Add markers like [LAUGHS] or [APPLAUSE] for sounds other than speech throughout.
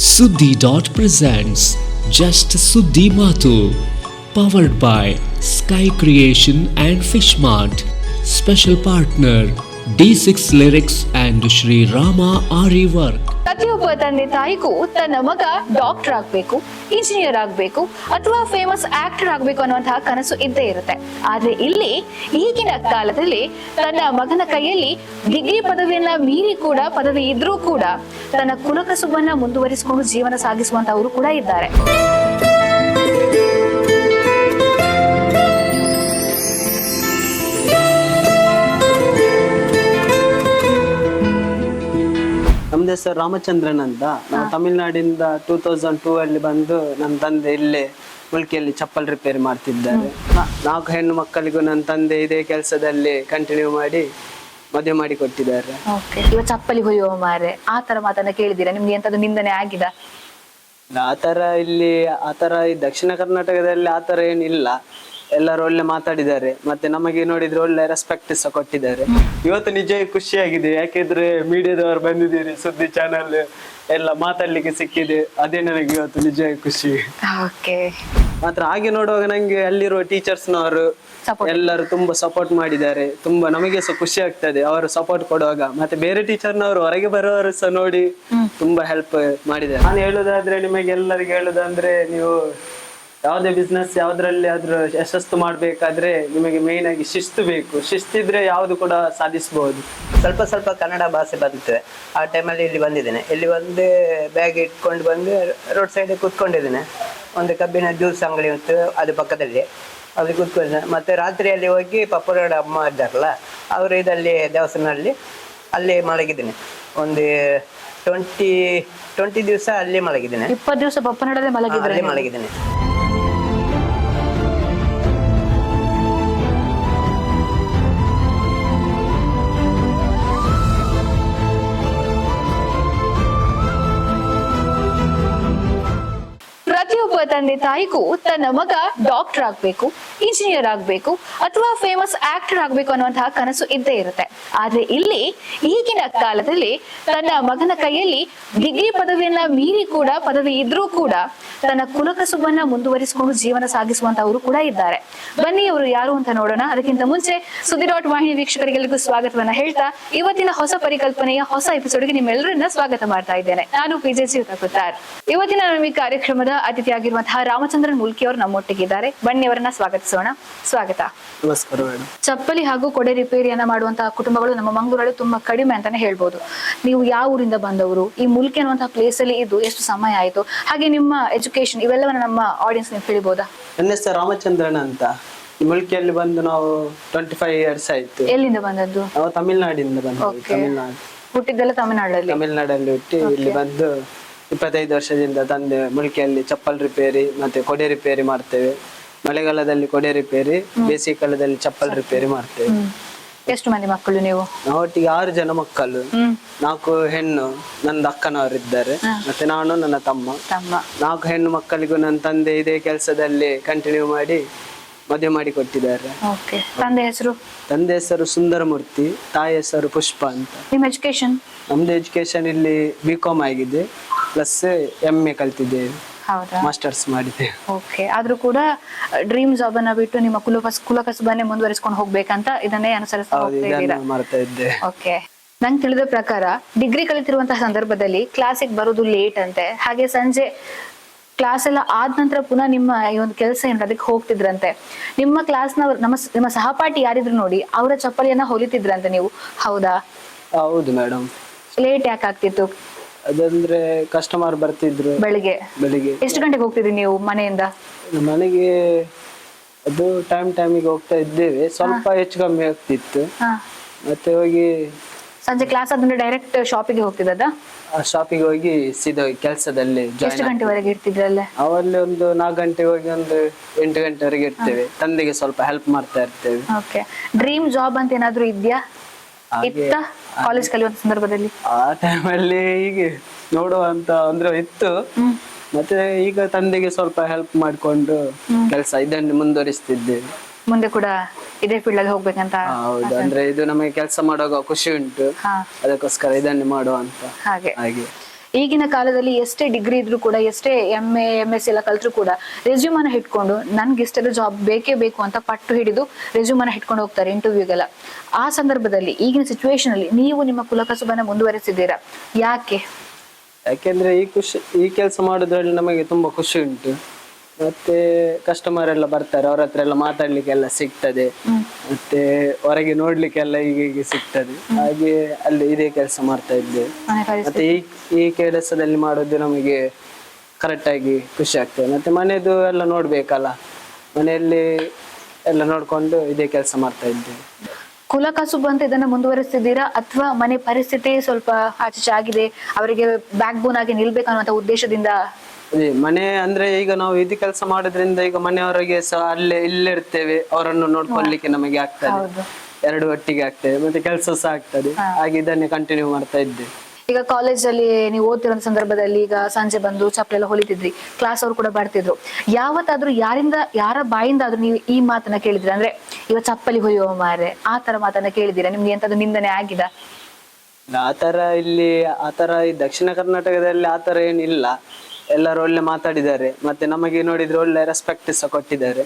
Suddhi Dot presents Just Suddhi Matu, powered by Sky Creation and Fishmart, special partner D six lyrics and Shri Rama Aari work ಪ್ರತಿಯೊಬ್ಬ ತಂದೆ ತಾಯಿಗೂ ತನ್ನ ಮಗ doctor ಆಗ್ಬೇಕು, engineer ಆಗ್ಬೇಕು, ಅಥವಾ ಫೇಮಸ್ ಆಕ್ಟರ್ ಆಗ್ಬೇಕು ಅನ್ನುವಂತಹ ಕನಸು ಇದ್ದೇ ಇರುತ್ತೆ. ಆದ್ರೆ ಇಲ್ಲಿ ಈಗಿನ ಕಾಲದಲ್ಲಿ ತನ್ನ ಮಗನ ಕೈಯಲ್ಲಿ ಡಿಗ್ರಿ ಪದವಿಯನ್ನ ಮೀರಿ ಕೂಡ ಪದವಿ ಇದ್ರೂ ಕೂಡ ತನ್ನ ಕುಲಕಸುಬನ್ನ ಮುಂದುವರಿಸಿಕೊಂಡು ಜೀವನ ಸಾಗಿಸುವಂತವರು ಕೂಡ ಇದ್ದಾರೆ. ನಮ್ದು ಹೆಸರು ರಾಮಚಂದ್ರನ್ ಅಂತ. ನಾವು ತಮಿಳ್ನಾಡಿಂದ ಟೂ ತೌಸಂಡ್ ಟೂ ಅಲ್ಲಿ ಬಂದು ನನ್ನ ತಂದೆ ಇಲ್ಲೇ ಮುಲ್ಕಿಯಲ್ಲಿ ಚಪ್ಪಲ್ ರಿಪೇರಿ ಮಾಡ್ತಿದ್ದಾರೆ. ನಾಲ್ಕು ಹೆಣ್ಣು ಮಕ್ಕಳಿಗೂ ನನ್ನ ತಂದೆ ಇದೇ ಕೆಲಸದಲ್ಲಿ ಕಂಟಿನ್ಯೂ ಮಾಡಿ ಮದುವೆ ಮಾಡಿ ಕೊಟ್ಟಿದ್ದಾರೆ. ಇವ ಚಪ್ಪಲಿ ಹೊಯ್ಯುವ ಮಾರೆ. ಆ ತರ ಮಾತನ್ನ ಕೇಳಿದಿರಾ ನಿಮ್ಗೆ ಎಂತದ್ದು ನಿಂದನೆ ಆಗಿದ? ಆತರ ತರ ಇಲ್ಲಿ ಆ ತರ ಈ ದಕ್ಷಿಣ ಕರ್ನಾಟಕದಲ್ಲಿ ಆ ತರ ಏನಿಲ್ಲ. ಎಲ್ಲರೂ ಒಳ್ಳೆ ಮಾತಾಡಿದ್ದಾರೆ. ಮತ್ತೆ ನಮಗೆ ನೋಡಿದ್ರೆ ಒಳ್ಳೆ ರೆಸ್ಪೆಕ್ಟ್ ಸಹ ಕೊಟ್ಟಿದ್ದಾರೆ. ಇವತ್ತು ನಿಜ ಖುಷಿಯಾಗಿದೆ. ಯಾಕೆಂದ್ರೆ ಮೀಡಿಯಾದವರು ಬಂದಿದ್ದೀರಿ ಸುದ್ದಿ ಚಾನಲ್ ಎಲ್ಲ ಮಾತಾಡ್ಲಿಕ್ಕೆ ಸಿಕ್ಕಿದೆ. ಅದೇ ನನಗೆ ಇವತ್ತು ನಿಜ ಖುಷಿ. ಓಕೆ ಮಾತ್ರ ಹಾಗೆ ನೋಡುವಾಗ ನಂಗೆ ಅಲ್ಲಿರುವ ಟೀಚರ್ಸ್ನವರು ನವರು ಎಲ್ಲರೂ ತುಂಬಾ ಸಪೋರ್ಟ್ ಮಾಡಿದ್ದಾರೆ. ತುಂಬಾ ನಮಗೆ ಸಹ ಖುಷಿ ಆಗ್ತದೆ ಅವರು ಸಪೋರ್ಟ್ ಕೊಡುವಾಗ. ಮತ್ತೆ ಬೇರೆ ಟೀಚರ್ನವರು ಹೊರಗೆ ಬರೋರು ಸಹ ನೋಡಿ ತುಂಬಾ ಹೆಲ್ಪ್ ಮಾಡಿದ್ದಾರೆ. ನಾನು ಹೇಳುದಾದ್ರೆ ನಿಮಗೆ ಎಲ್ಲರಿಗೆ ಹೇಳುದಂದ್ರೆ ನೀವು ಯಾವುದೇ ಬಿಸ್ನೆಸ್ ಯಾವ್ದ್ರಲ್ಲಿ ಆದ್ರೂ ಯಶಸ್ಸು ಮಾಡ್ಬೇಕಾದ್ರೆ ನಿಮಗೆ ಮೇನ್ ಆಗಿ ಶಿಸ್ತು ಬೇಕು. ಶಿಸ್ತಿದ್ರೆ ಯಾವುದು ಕೂಡ ಸಾಧಿಸಬಹುದು ಸ್ವಲ್ಪ ಸ್ವಲ್ಪ ಕನ್ನಡ ಭಾಷೆ ಬರ್ತದೆ ಆ ಟೈಮಲ್ಲಿ ಇಲ್ಲಿ ಬಂದಿದ್ದೇನೆ. ಇಲ್ಲಿ ಬಂದು ಬ್ಯಾಗ್ ಇಟ್ಕೊಂಡು ಬಂದು ರೋಡ್ ಸೈಡ್ ಕೂತ್ಕೊಂಡಿದ್ದೇನೆ. ಒಂದು ಕಬ್ಬಿನ ಜ್ಯೂಸ್ ಅಂಗಡಿ ಉಂಟು, ಅದು ಪಕ್ಕದಲ್ಲಿ. ಅಲ್ಲಿ ಕೂತ್ಕೊಂಡಿದ್ದೇನೆ. ಮತ್ತೆ ರಾತ್ರಿಯಲ್ಲಿ ಹೋಗಿ ಪಪ್ಪರೋಡ ಅಮ್ಮ ಇದ್ದಾರಲ್ಲ, ಅವರು ಇದರಲ್ಲಿ ದೇವಸ್ಥಾನದಲ್ಲಿ ಅಲ್ಲಿ ಮಲಗಿದ್ದೇನೆ. ಒಂದು ಟ್ವೆಂಟಿ ಟ್ವೆಂಟಿ ದಿವಸ ಅಲ್ಲೇ ಮಲಗಿದ್ದೇನೆ. ಇಪ್ಪತ್ತು ದಿವಸ ಪಪ್ಪನಡದೆ ಮಲಗಿದ್ರೆ ಅಲ್ಲಿ ಮಲಗಿದ್ದೇನೆ. ತಂದೆ ತಾಯಿಗೂ ತನ್ನ ಮಗ ಡಾಕ್ಟರ್ ಆಗ್ಬೇಕು, ಇಂಜಿನಿಯರ್ ಆಗ್ಬೇಕು, ಅಥವಾ ಫೇಮಸ್ ಆಕ್ಟರ್ ಆಗ್ಬೇಕು ಅನ್ನುವಂತಹ ಕನಸು ಇದ್ದೇ ಇರುತ್ತೆ. ಆದ್ರೆ ಇಲ್ಲಿ ಈಗಿನ ಕಾಲದಲ್ಲಿ ತನ್ನ ಮಗನ ಕೈಯಲ್ಲಿ ಡಿಗ್ರಿ ಪದವಿಯನ್ನ ಮೀರಿ ಕೂಡ ಪದವಿ ಇದ್ರೂ ಕೂಡ ತನ್ನ ಕುಲಕಸುಬನ್ನ ಮುಂದುವರಿಸಿಕೊಂಡು ಜೀವನ ಸಾಗಿಸುವಂತವರು ಕೂಡ ಇದ್ದಾರೆ. ಬನ್ನಿ ಅವರು ಯಾರು ಅಂತ ನೋಡೋಣ. ಅದಕ್ಕಿಂತ ಮುಂಚೆ ಸುದ್ದಿ ಡಾಟ್ ವಾಹಿನಿ ವೀಕ್ಷಕರಿಗೆಲ್ಲರಿಗೂ ಸ್ವಾಗತವನ್ನ ಹೇಳ್ತಾ, ಇವತ್ತಿನ ಹೊಸ ಪರಿಕಲ್ಪನೆಯ ಹೊಸ ಎಪಿಸೋಡ್ಗೆ ನಿಮ್ಮೆಲ್ಲರನ್ನ ಸ್ವಾಗತ ಮಾಡ್ತಾ ಇದ್ದೇನೆ. ನಾನು ಪಿಜೆ ಸಿ ಇವತ್ತಿನ ನಮ್ಮ ಈ ಕಾರ್ಯಕ್ರಮದ ಅತಿಥಿಯಾಗಿರುವಂತಹ ರಾಮಚಂದ್ರನ್ ಮುಲ್ಕಿ ಅವರು ನಮ್ಮೊಟ್ಟಿಗಿದ್ದಾರೆ. ಬನ್ನಿ ಅವರನ್ನ ಸ್ವಾಗತಿಸೋಣ. ಸ್ವಾಗತ. ನಮಸ್ಕಾರ ಚಪ್ಪಲಿ ಹಾಗೂ ಕೊಡೆ ರಿಪೇರಿಯನ್ನ ಮಾಡುವಂತಹ ಕುಟುಂಬಗಳು ನಮ್ಮ ಮಂಗಳೂರಲ್ಲಿ ತುಂಬಾ ಕಡಿಮೆ ಅಂತಾನೆ ಹೇಳ್ಬೋದು. ನೀವು ಯಾವ ಊರಿಂದ ಬಂದವರು ಈ ಮುಲ್ಕಿ ಅನ್ನುವಂತಹ ಪ್ಲೇಸ್ ಅಲ್ಲಿ ಇದು ಎಷ್ಟು ಸಮಯ ಆಯ್ತು ಹಾಗೆ ನಿಮ್ಮ ಎಜುಕೇಶನ್ ಇವೆಲ್ಲವನ್ನ ನಮ್ಮ ಆಡಿಯನ್ಸ್ ನೀವು ತಿಳಿಬಹುದಾ ನನ್ನ ಹೆಸರು ರಾಮಚಂದ್ರನ್ ಅಂತ. ಈ ಮುಲ್ಕಿಯಲ್ಲಿ ಬಂದು ನಾವು ಟ್ವೆಂಟಿ ಫೈವ್ ಇಯರ್ಸ್ ಆಯ್ತು. ಎಲ್ಲಿಂದ ಬಂದದ್ದು? ನಾವು ತಮಿಳ್ನಾಡಿಂದ ಬಂದು Okay. ತಮಿಳ್ನಾಡು. ಹುಟ್ಟಿದ್ದೆಲ್ಲ ತಮಿಳ್ನಾಡಲ್ಲಿ. ತಮಿಳ್ನಾಡಲ್ಲಿ ಹುಟ್ಟಿ ಇಲ್ಲಿ ಬಂದು ಇಪ್ಪತ್ತೈದು ವರ್ಷದಿಂದ ತಂದೆ ಮುಲ್ಕಿಯಲ್ಲಿ ಚಪ್ಪಲ್ ರಿಪೇರಿ ಮತ್ತೆ ಕೊಡೆ ರಿಪೇರಿ ಮಾಡ್ತೇವೆ. ಮಳೆಗಾಲದಲ್ಲಿ ಕೊಡೆ ರಿಪೇರಿ ಬೇಸಿಗೆ ಕಾಲದಲ್ಲಿ ಚಪ್ಪಲ್ ರಿಪೇರಿ ಮಾಡ್ತೇವೆ. ಎಷ್ಟು ಮಂದಿ ಮಕ್ಕಳು ನೀವು? ನಾವು ಒಟ್ಟಿಗೆ ಆರು ಜನ ಮಕ್ಕಳು. ನಾಲ್ಕು ಹೆಣ್ಣು ನಂದು ಅಕ್ಕನವರಿದ್ದಾರೆ ಮತ್ತೆ ನಾನು ನನ್ನ ತಮ್ಮ. ತಮ್ಮ. ನಾಲ್ಕು ಹೆಣ್ಣು ಮಕ್ಕಳಿಗೂ ನನ್ನ ತಂದೆ ಇದೇ ಕೆಲಸದಲ್ಲಿ ಕಂಟಿನ್ಯೂ ಮಾಡಿ ಮದುವೆ ಮಾಡಿ ಕೊಟ್ಟಿದ್ದಾರೆ. ಓಕೆ. ತಂದೆ ಹೆಸರು? ತಂದೆ ಹೆಸರು ಸುಂದರಮೂರ್ತಿ ತಾಯಿ ಹೆಸರು ಪುಷ್ಪ ಅಂತ. ನಿಮ್ಮ ಎಜುಕೇಶನ್ ನಮ್ದು ಎಜುಕೇಶನ್ ಇಲ್ಲಿ ಬಿ ಕಾಮ್ ಆಗಿದೆ. ಪ್ಲಸ್ ಎಂ ಎ ಕಲ್ತಿದ್ದೇವೆ. ಹೌದಾ? ಮಾಸ್ಟರ್ಸ್ ಮಾಡಿದ್ದೇವೆ ಓಕೆ. ಆದ್ರೂ ಕೂಡ ಡ್ರೀಮ್ ಜಾಬ್ ಅನ್ನ ಬಿಟ್ಟು ನಿಮ್ಮ ಕುಲಕಸ್ ಕುಲಕಸಬನ್ನೇ ಮುಂದುವರಿಸ್ಕೊಂಡು ಹೋಗ್ಬೇಕಂತ ಇದನ್ನೇ ಅನುಸರಿಸ್ತಾ ಹೌದು ಹೋಗ್ತಾ ಮಾಡ್ತಾ ಇದ್ದೆ. ಓಕೆ. ನಂಗೆ ತಿಳಿದ ಪ್ರಕಾರ ಡಿಗ್ರಿ ಕಲಿತಿರುವಂತಹ ಸಂದರ್ಭದಲ್ಲಿ ಕ್ಲಾಸಿಗೆ ಬರೋದು ಲೇಟ್ ಅಂತೆ. ಹಾಗೆ ಸಂಜೆ ಕ್ಲಾಸ್ ಎಲ್ಲ ಆದ ನಂತರ ಪುನಃ ನಿಮ್ಮ ಈ ಒಂದು ಕೆಲಸ ಏನು ಅದಕ್ಕೆ ಹೋಗ್ತಿದ್ರಂತೆ. ನಿಮ್ಮ ಕ್ಲಾಸ್ನ ನಮ್ಮ ನಿಮ್ಮ ಸಹಪಾಠಿ ಯಾರಿದ್ರು ನೋಡಿ ಅವರ ಚಪ್ಪಲಿಯನ್ನ ಹೊಲಿತಿದ್ರಂತೆ ನೀವು. ಹೌದಾ? ಹೌದು ಮೇಡಮ್ ಲೇಟ್ ಯಾಕೆ ಆಗ್ತಿತ್ತು? ಅದಂದ್ರೆ ಕಸ್ಟಮರ್ ಬರ್ತಿದ್ರು. ಬೆಳಿಗ್ಗೆ. ಬೆಳಿಗ್ಗೆ. ಎಷ್ಟು ಗಂಟೆಗೆ ಹೋಗ್ತಿದ್ರಿ ನೀವು ಮನೆಯಿಂದ? ಮನೆಗೆ ಅದು ಟೈಮ್ ಟೈಮಿಗೆ ಹೋಗ್ತಾ ಇದ್ದೇವೆ. ಸ್ವಲ್ಪ ಹೆಚ್ಚು ಕಮ್ಮಿ ಆಗ್ತಿತ್ತು. ಮತ್ತೆ ಹೋಗಿ ಸಂಜೆ ಕ್ಲಾಸ್ ಆದ್ಮೇಲೆ ಡೈರೆಕ್ಟ್ ಶಾಪಿಗೆ ಹೋಗ್ತಿದ್ದದ? ಶಾಪಿಗೆ ಹೋಗಿ ಸೀದಾ ಕೆಲಸದಲ್ಲಿ ಎಷ್ಟು ಗಂಟೆವರೆಗೆ ಇರ್ತಿದ್ರಲ್ಲೇ? ಅವಲ್ಲಿ ಒಂದು ನಾಲ್ಕು ಗಂಟೆ ಹೋಗಿ ಒಂದು ಎಂಟು ಗಂಟೆವರೆಗೆ ಇರ್ತೇವೆ. ತಂದೆಗೆ ಸ್ವಲ್ಪ ಹೆಲ್ಪ್ ಮಾಡ್ತಾ ಇರ್ತೇವೆ. ಓಕೆ ಡ್ರೀಮ್ ಜಾಬ್ ಅಂತ ಏನಾದ್ರು ಇದ್ಯಾ? ಇತ್ತ? ಕಾಲೇಜ್ ಕಲಿಯುವಂತ ಸಂದರ್ಭದಲ್ಲಿ? ಆ ಟೈಮಲ್ಲಿ ಹೀಗೆ ನೋಡುವಂತ ಅಂದ್ರೆ ಇತ್ತು. ಮತ್ತೆ ಈಗ ತಂದೆಗೆ ಸ್ವಲ್ಪ ಹೆಲ್ಪ್ ಮಾಡ್ಕೊಂಡು ಕೆಲಸ ಇದನ್ನು ಮುಂದುವರಿಸ್ತಿದ್ದೇವೆ. ಮುಂದೆ ಕೂಡ ಇದೇ ಫೀಲ್ಡ್ ಅಲ್ಲಿ ಹೋಗ್ಬೇಕಂತ ಹಾ, ಹೌದು. ಅಂದ್ರೆ ಇದು ನಮಗೆ ಕೆಲಸ ಮಾಡುವಾಗ ಖುಷಿ ಉಂಟು. ಹಾ. ಅದಕ್ಕೋಸ್ಕರ ಇದನ್ನು ಮಾಡುವ ಅಂತ. ಹಾಗೆ. ಹಾಗೆ. ಈಗಿನ ಕಾಲದಲ್ಲಿ ಎಷ್ಟೇ ಡಿಗ್ರಿ ಇದ್ರೂ ಕೂಡ ಎಷ್ಟೇ ಎಂ ಎ ಎಂ ಎಸ್ ಎಲ್ಲ ಕಲ್ತ್ರು ಕೂಡ ರೆಸ್ಯೂಮ್ ಅನ್ನ ಹಿಡ್ಕೊಂಡು ನನ್ಗೆ ಇಷ್ಟೆಲ್ಲ ಜಾಬ್ ಬೇಕೇ ಬೇಕು ಅಂತ ಪಟ್ಟು ಹಿಡಿದು ರೆಸ್ಯೂಮ್ ಅನ್ನ ಹಿಡ್ಕೊಂಡು ಹೋಗ್ತಾರೆ ಇಂಟರ್ವ್ಯೂಗೆಲ್ಲ ಆ ಸಂದರ್ಭದಲ್ಲಿ ಈಗಿನ ಸಿಚುವೇಶನ್ ಅಲ್ಲಿ ನೀವು ನಿಮ್ಮ ಕುಲಕಸುಬನ್ನ ಮುಂದುವರೆಸಿದ್ದೀರಾ? ಯಾಕೆ? ಯಾಕೆಂದ್ರೆ ಈ ಖುಷಿ ಈ ಕೆಲಸ ಮಾಡೋದ್ರಲ್ಲಿ ನಮಗೆ ತುಂಬಾ ಖುಷಿ ಉಂಟು. ಮತ್ತೆ ಕಸ್ಟಮರ್ ಎಲ್ಲ ಬರ್ತಾರೆ ಅವ್ರ ಹತ್ರ ಎಲ್ಲ ಮಾತಾಡ್ಲಿಕ್ಕೆಲ್ಲ ಸಿಗ್ತದೆ. ಮತ್ತೆ ಹೊರಗೆ ನೋಡ್ಲಿಕ್ಕೆಲ್ಲ ಈಗ ಹೀಗೆ ಸಿಗ್ತದೆ. ಹಾಗೆ ಅಲ್ಲಿ ಇದೇ ಕೆಲಸ ಮಾಡ್ತಾ ಇದ್ದೆ. ಮತ್ತೆ ಈ ಈ ಕೆಲಸದಲ್ಲಿ ಮಾಡೋದು ನಮಗೆ ಕರೆಕ್ಟ್ ಆಗಿ ಖುಷಿ ಆಗ್ತದೆ. ಮತ್ತೆ ಮನೆಯದು ಎಲ್ಲ ನೋಡ್ಬೇಕಲ್ಲ. ಮನೆಯಲ್ಲಿ ಎಲ್ಲ ನೋಡ್ಕೊಂಡು ಇದೇ ಕೆಲಸ ಮಾಡ್ತಾ ಇದ್ದೆ. ಕುಲಕಸುಬು ಅಂತ ಇದನ್ನ ಮುಂದುವರಿಸ್ತಿದ್ದೀರಾ? ಅಥವಾ ಮನೆ ಪರಿಸ್ಥಿತಿ ಸ್ವಲ್ಪ ಆಚೆ ಆಗಿದೆ ಅವರಿಗೆ ಬ್ಯಾಕ್ ಬೋನ್ ಆಗಿ ನಿಲ್ಬೇಕನ್ನುವಂತ ಉದ್ದೇಶದಿಂದ ಅದೇ ಮನೆ ಅಂದ್ರೆ ಈಗ ನಾವು ಇದು ಕೆಲಸ ಮಾಡೋದ್ರಿಂದ ಈಗ ಮನೆಯವರಿಗೆ ಸಹ ಅಲ್ಲೇ ಇಲ್ಲೇ ಇರ್ತೇವೆ ಅವರನ್ನು ನೋಡ್ಕೊಳ್ಲಿಕ್ಕೆ ನಮಗೆ ಆಗ್ತದೆ. ಹೌದು. ಎರಡು ಒಟ್ಟಿಗೆ ಆಗ್ತದೆ. ಮತ್ತೆ ಕೆಲಸ ಸಹ ಆಗ್ತದೆ. ಹಾಗೆ ಇದನ್ನೇ ಕಂಟಿನ್ಯೂ ಮಾಡ್ತಾ ಇದ್ದೆ. ಈಗ ಕಾಲೇಜಲ್ಲಿ ನೀವು ಓದ್ತಿರೋ ಸಂದರ್ಭದಲ್ಲಿ ಈಗ ಸಂಜೆ ಬಂದು ಚಪ್ಪಲೆಲ್ಲ ಹೊಲಿತಿದ್ರಿ. ಕ್ಲಾಸ್ ಅವ್ರು ಕೂಡ ಬರ್ತಿದ್ರು ಯಾವತ್ತಾದ್ರೂ ಯಾರಿಂದ ಯಾರ ಬಾಯಿಂದಾದ್ರೂ ನೀವು ಈ ಮಾತನ್ನ ಕೇಳಿದ್ರಿ? ಅಂದ್ರೆ ಇವ ಚಪ್ಪಲಿ ಹೊಯ್ಯುವ ಮಾರೆ ಆ ತರ ಮಾತನ್ನ ಕೇಳಿದಿರಾ? ನಿಮ್ಗೆ ಎಂತದ್ದು ನಿಂದನೆ ಆಗಿದ? ಆ ತರ ಇಲ್ಲಿ ಆ ತರ ಈ ದಕ್ಷಿಣ ಕರ್ನಾಟಕದಲ್ಲಿ ಆ ತರ ಏನಿಲ್ಲ. ಎಲ್ಲರೂ ಒಳ್ಳೆ ಮಾತಾಡಿದ್ದಾರೆ. ಮತ್ತೆ ನಮಗೆ ನೋಡಿದ್ರೆ ಒಳ್ಳೆ ರೆಸ್ಪೆಕ್ಟ್ ಸಹ ಕೊಟ್ಟಿದ್ದಾರೆ.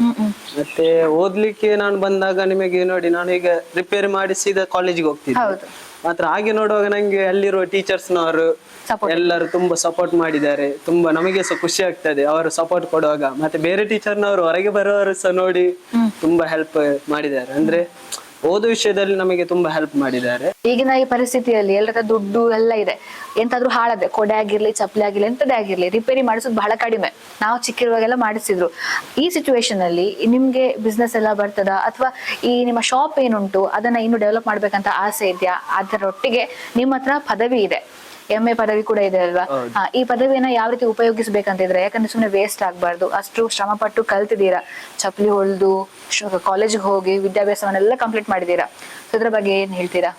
ಮತ್ತೆ ಓದ್ಲಿಕ್ಕೆ ನಾನು ಬಂದಾಗ ನಿಮಗೆ ನೋಡಿ ನಾನು ಈಗ ರಿಪೇರಿ ಮಾಡಿ ಸೀದಾ ಕಾಲೇಜಿಗೆ ಹೋಗ್ತಿದ್ದೆ. ಹೌದು. ಮಾತ್ರ ಹಾಗೆ ನೋಡುವಾಗ ನಂಗೆ ಅಲ್ಲಿರುವ ಟೀಚರ್ಸ್ನವರು ನವರು ಎಲ್ಲರೂ ತುಂಬಾ ಸಪೋರ್ಟ್ ಮಾಡಿದ್ದಾರೆ. ತುಂಬಾ ನಮಗೆ ಸಹ ಖುಷಿ ಆಗ್ತದೆ ಅವರು ಸಪೋರ್ಟ್ ಕೊಡುವಾಗ. ಮತ್ತೆ ಬೇರೆ ಟೀಚರ್ನವರು ಹೊರಗೆ ಬರುವವರು ಸಹ ನೋಡಿ ತುಂಬಾ ಹೆಲ್ಪ್ ಮಾಡಿದ್ದಾರೆ. ಅಂದ್ರೆ ಓದೋ ವಿಷಯದಲ್ಲಿ ನಮಗೆ ತುಂಬಾ ಹೆಲ್ಪ್ ಮಾಡಿದ್ದಾರೆ. ಈಗಿನ ಈ ಪರಿಸ್ಥಿತಿಯಲ್ಲಿ ಎಲ್ಲರ ದುಡ್ಡು ಎಲ್ಲ ಇದೆ. ಎಂತಾದ್ರೂ ಹಾಳದೆ, ಕೊಡೆ ಆಗಿರ್ಲಿ, ಚಪ್ಪಲಿ ಆಗಿರ್ಲಿ ಎಂತದೇ ಆಗಿರ್ಲಿ ರಿಪೇರಿ ಮಾಡಿಸೋದು ಬಹಳ ಕಡಿಮೆ. ನಾವು ಚಿಕ್ಕಿರುವಾಗೆಲ್ಲ ಮಾಡಿಸಿದ್ರು. ಈ ಸಿಚುವೇಶನ್ ಅಲ್ಲಿ ನಿಮ್ಗೆ ಬಿಸ್ನೆಸ್ ಎಲ್ಲ ಬರ್ತದ? ಅಥವಾ ಈ ನಿಮ್ಮ ಶಾಪ್ ಏನುಂಟು, ಅದನ್ನ ಇನ್ನು ಡೆವಲಪ್ ಮಾಡ್ಬೇಕಂತ ಆಸೆ ಇದೆಯಾ? ಅದರೊಟ್ಟಿಗೆ ನಿಮ್ಮ ಹತ್ರ ಪದವಿ ಇದೆ. ಎಂ ಎ ಪದವಿ ಕೂಡ ಇದೆ ಅಲ್ವಾ? ಹಾ, ಈ ಪದವಿಯನ್ನ ಯಾವ ರೀತಿ ಉಪಯೋಗಿಸ್ಬೇಕಂತಿದ್ರೆ ಯಾಕಂದ್ರೆ ಸುಮ್ಮನೆ ವೇಸ್ಟ್ ಆಗ್ಬಾರ್ದು. ಅಷ್ಟು ಶ್ರಮ ಪಟ್ಟು ಕಲ್ತಿದ್ದೀರಾ. ಚಪ್ಪಲಿ ಹೊಳ್ದು ಕಾಲೇಜ್ಗೆ ಹೋಗಿ ವಿದ್ಯಾಭ್ಯಾಸವನ್ನೆಲ್ಲ ಕಂಪ್ಲೀಟ್ ಮಾಡಿದ್ದೀರಾ. ಸೊ ಇದ್ರ ಬಗ್ಗೆ ಏನ್ ಹೇಳ್ತೀರಾ?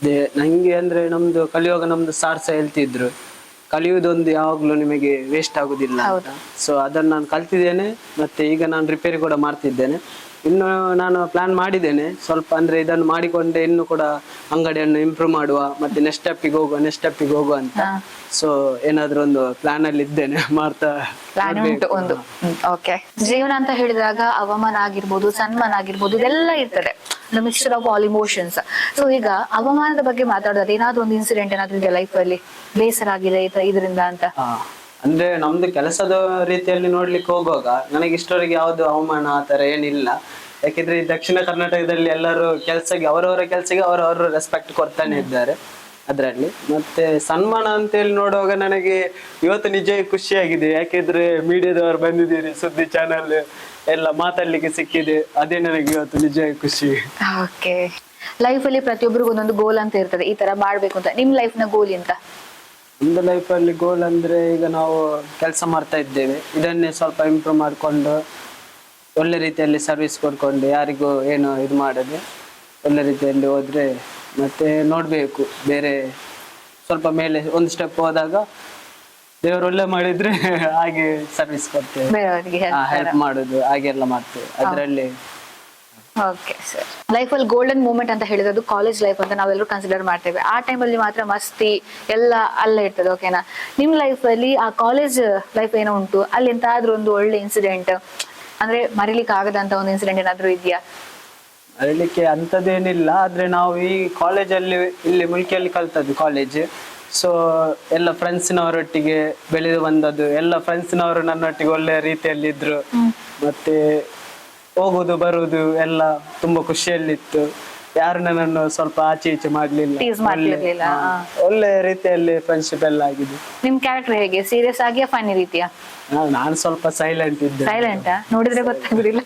ಅದೇ ನಂಗೆ ಅಂದ್ರೆ ನಮ್ದು ಕಲಿಯುವಾಗ ನಮ್ದು ಸಾರ್ ಸಹ ಹೇಳ್ತಿದ್ರು. ಕಲಿಯುವುದೊಂದು ಯಾವಾಗ್ಲೂ ನಿಮಗೆ ವೇಸ್ಟ್ ಆಗುದಿಲ್ಲ ಸೊ ಅದನ್ನ ನಾನು ಕಲ್ತಿದ್ದೇನೆ ಮತ್ತೆ ಈಗ ನಾನು ರಿಪೇರಿ ಕೂಡ ಮಾಡ್ತಿದ್ದೇನೆ. ಇನ್ನು ನಾನು ಪ್ಲಾನ್ ಮಾಡಿದ್ದೇನೆ. ಸ್ವಲ್ಪ ಅಂದ್ರೆ ಇದನ್ನು ಮಾಡಿಕೊಂಡೆ ಇನ್ನು ಕೂಡ ಅಂಗಡಿಯನ್ನು ಇಂಪ್ರೂವ್ ಮಾಡುವ ಮತ್ತೆ ನೆಕ್ಸ್ಟ್ ಸ್ಟೆಪ್ಪಿಗೆ ಹೋಗುವ ನೆಕ್ಸ್ಟ್ ಸ್ಟೆಪ್ಪಿಗೆ ಹೋಗುವ ಅಂತ. ಸೊ ಏನಾದ್ರೂ ಒಂದು ಪ್ಲಾನ್ ಅಲ್ಲಿ ಇದ್ದೇನೆ. [LAUGHS] ಮಾಡ್ತಾ ಪ್ಲಾನ್ ಉಂಟು ಒಂದು. ಓಕೆ ಜೀವನ ಅಂತ ಹೇಳಿದಾಗ ಅವಮಾನ ಆಗಿರ್ಬೋದು ಸನ್ಮಾನ ಆಗಿರ್ಬೋದು ಇದೆಲ್ಲ ಇರ್ತದೆ. Mixture of all emotions so ಈಗ ಅವಮಾನದ ಬಗ್ಗೆ ಮಾತಾಡೋದಾದ್ರೆ ಏನಾದ್ರೂ ಒಂದು ಇನ್ಸಿಡೆಂಟ್ ಏನಾದ್ರೂ ಲೈಫ್ ಅಲ್ಲಿ? ಬೇಸರ ಆಗಿದೆ ಇದರಿಂದ ಅಂತ. ಅಂದ್ರೆ ನಮ್ದು ಕೆಲಸದ ರೀತಿಯಲ್ಲಿ ನೋಡ್ಲಿಕ್ಕೆ ಹೋಗುವಾಗ ನನಗೆ ಇಷ್ಟವರೆಗೆ ಯಾವ್ದು ಅವಮಾನ ಆ ತರ ಏನಿಲ್ಲ. ಯಾಕೆಂದ್ರೆ ಈ ದಕ್ಷಿಣ ಕರ್ನಾಟಕದಲ್ಲಿ ಎಲ್ಲರೂ ಕೆಲ್ಸಕ್ಕೆ ಅವರವರ ಕೆಲ್ಸಕ್ಕೆ ಅವರವರು ರೆಸ್ಪೆಕ್ಟ್ ಕೊಡ್ತಾನೆ ಇದ್ದಾರೆ ಅದರಲ್ಲಿ. ಮತ್ತೆ ಸನ್ಮಾನ ಅಂತ ಹೇಳಿ ನೋಡುವಾಗ ನನಗೆ ಇವತ್ತು ನಿಜ ಖುಷಿಯಾಗಿದೆ. ಯಾಕೆಂದ್ರೆ ಮೀಡಿಯಾದವರು ಬಂದಿದ್ದೀರಿ ಸುದ್ದಿ ಚಾನಲ್ ಎಲ್ಲ ಮಾತಾಡ್ಲಿಕ್ಕೆ ಸಿಕ್ಕಿದೆ. ಅದೇ ನನಗೆ ಇವತ್ತು ನಿಜ ಖುಷಿ. ಓಕೆ ಲೈಫ್ ಅಲ್ಲಿ ಪ್ರತಿಯೊಬ್ಬರಿಗೂ ಒಂದೊಂದು ಗೋಲ್ ಅಂತ ಇರ್ತದೆ. ಈ ತರ ಮಾಡ್ಬೇಕು ಅಂತ. ನಿಮ್ ಲೈಫ್ನ ಗೋಲ್ ಅಂತ ನಮ್ದು ಅಲ್ಲಿ ಗೋಲ್ ಅಂದ್ರೆ ಈಗ ನಾವು ಕೆಲಸ ಮಾಡ್ತಾ ಇದ್ದೇವೆ. ಇದನ್ನೇ ಸ್ವಲ್ಪ ಇಂಪ್ರೂವ್ ಮಾಡಿಕೊಂಡು ಒಳ್ಳೆ ರೀತಿಯಲ್ಲಿ ಸರ್ವಿಸ್ ಕೊಡ್ಕೊಂಡು ಯಾರಿಗೂ ಏನು ಇದು ಮಾಡದೆ ಒಳ್ಳೆ ರೀತಿಯಲ್ಲಿ ಹೋದ್ರೆ ಮತ್ತೆ ನೋಡ್ಬೇಕು. ಬೇರೆ ಸ್ವಲ್ಪ ಮೇಲೆ ಒಂದು ಸ್ಟೆಪ್ ಹೋದಾಗ ದೇವರು ಒಳ್ಳೆ ಮಾಡಿದ್ರೆ [LAUGHS] ಹಾಗೆ ಸರ್ವಿಸ್ ಕೊಡ್ತೇವೆ. ಬೇರೆಯವರಿಗೆ ಹೆಲ್ಪ್ ಮಾಡೋದು ಹಾಗೆಲ್ಲ ಮಾಡ್ತೇವೆ. ಅದರಲ್ಲಿ ಓಕೆ ಸರ್ ಲೈಫ್ ಅಲ್ಲಿ ಗೋಲ್ಡನ್ ಮೂಮೆಂಟ್ ಅಂತ ಹೇಳಿದ್ರೆ ಕಾಲೇಜ್ ಲೈಫ್ ಅಂತ ನಾವೆಲ್ಲರೂ ಕನ್ಸಿಡರ್ ಮಾಡ್ತೇವೆ. ಆ ಟೈಮಲ್ಲಿ ಮಾತ್ರ ಮಸ್ತಿ ಎಲ್ಲ ಅಲ್ಲೇ ಇರ್ತದೆ ಓಕೆನಾ ನಿಮ್ ಲೈಫ್ ಅಲ್ಲಿ ಆ ಕಾಲೇಜ್ ಲೈಫ್ ಏನೋ ಉಂಟು ಅಲ್ಲಿ ಎಂತಾದ್ರೂ ಒಂದು ಒಳ್ಳೆ ಇನ್ಸಿಡೆಂಟ್ ಅಂದ್ರೆ ಮರಿಲಿಕ್ಕೆ ಆಗದಂತ ಒಂದು ಇನ್ಸಿಡೆಂಟ್ ಏನಾದ್ರೂ ಇದೆಯಾ? ಮರಿಲಿಕ್ಕೆ ಅಂಥದ್ದೇನಿಲ್ಲ ಆದ್ರೆ ನಾವು ಈ ಕಾಲೇಜಲ್ಲಿ ಇಲ್ಲಿ ಮುಲ್ಕಿಯಲ್ಲಿ ಕಲ್ತದ್ದು ಕಾಲೇಜ್ ಸೊ ಎಲ್ಲ ಫ್ರೆಂಡ್ಸ್ನವರೊಟ್ಟಿಗೆ ಬೆಳೆದು ಬಂದದ್ದು ಎಲ್ಲ ಫ್ರೆಂಡ್ಸ್ನವರು ನನ್ನೊಟ್ಟಿಗೆ ಒಳ್ಳೆ ರೀತಿಯಲ್ಲಿ ಇದ್ರು. ಮತ್ತೆ ಹೋಗುದು ಬರುವುದು ಎಲ್ಲ ತುಂಬಾ ಖುಷಿಯಲ್ಲಿತ್ತು. ಯಾರು ನನ್ನನ್ನು ಸ್ವಲ್ಪ ಆಚೆ ಈಚೆ ಮಾಡ್ಲಿಲ್ಲ. ಒಳ್ಳೆ- ಹಾ, ಒಳ್ಳೆ ರೀತಿಯಲ್ಲಿ ಫ್ರೆಂಡ್ಶಿಪ್ ಎಲ್ಲ ಆಗಿದೆ. ನಿಮ್ ಕ್ಯಾರೆಕ್ಟರ್ ಹೇಗೆ? ಸೀರಿಯಸ್ ಆಗಿ ಫನಿ ರೀತಿಯ? ನಾ- ನಾನು ಸ್ವಲ್ಪ ಸೈಲೆಂಟ್ ಇದ್ದೆ. ಸೈಲೆಂಟ್ ನೋಡಿದ್ರೆ ಗೊತ್ತಾಗುದಿಲ್ಲ.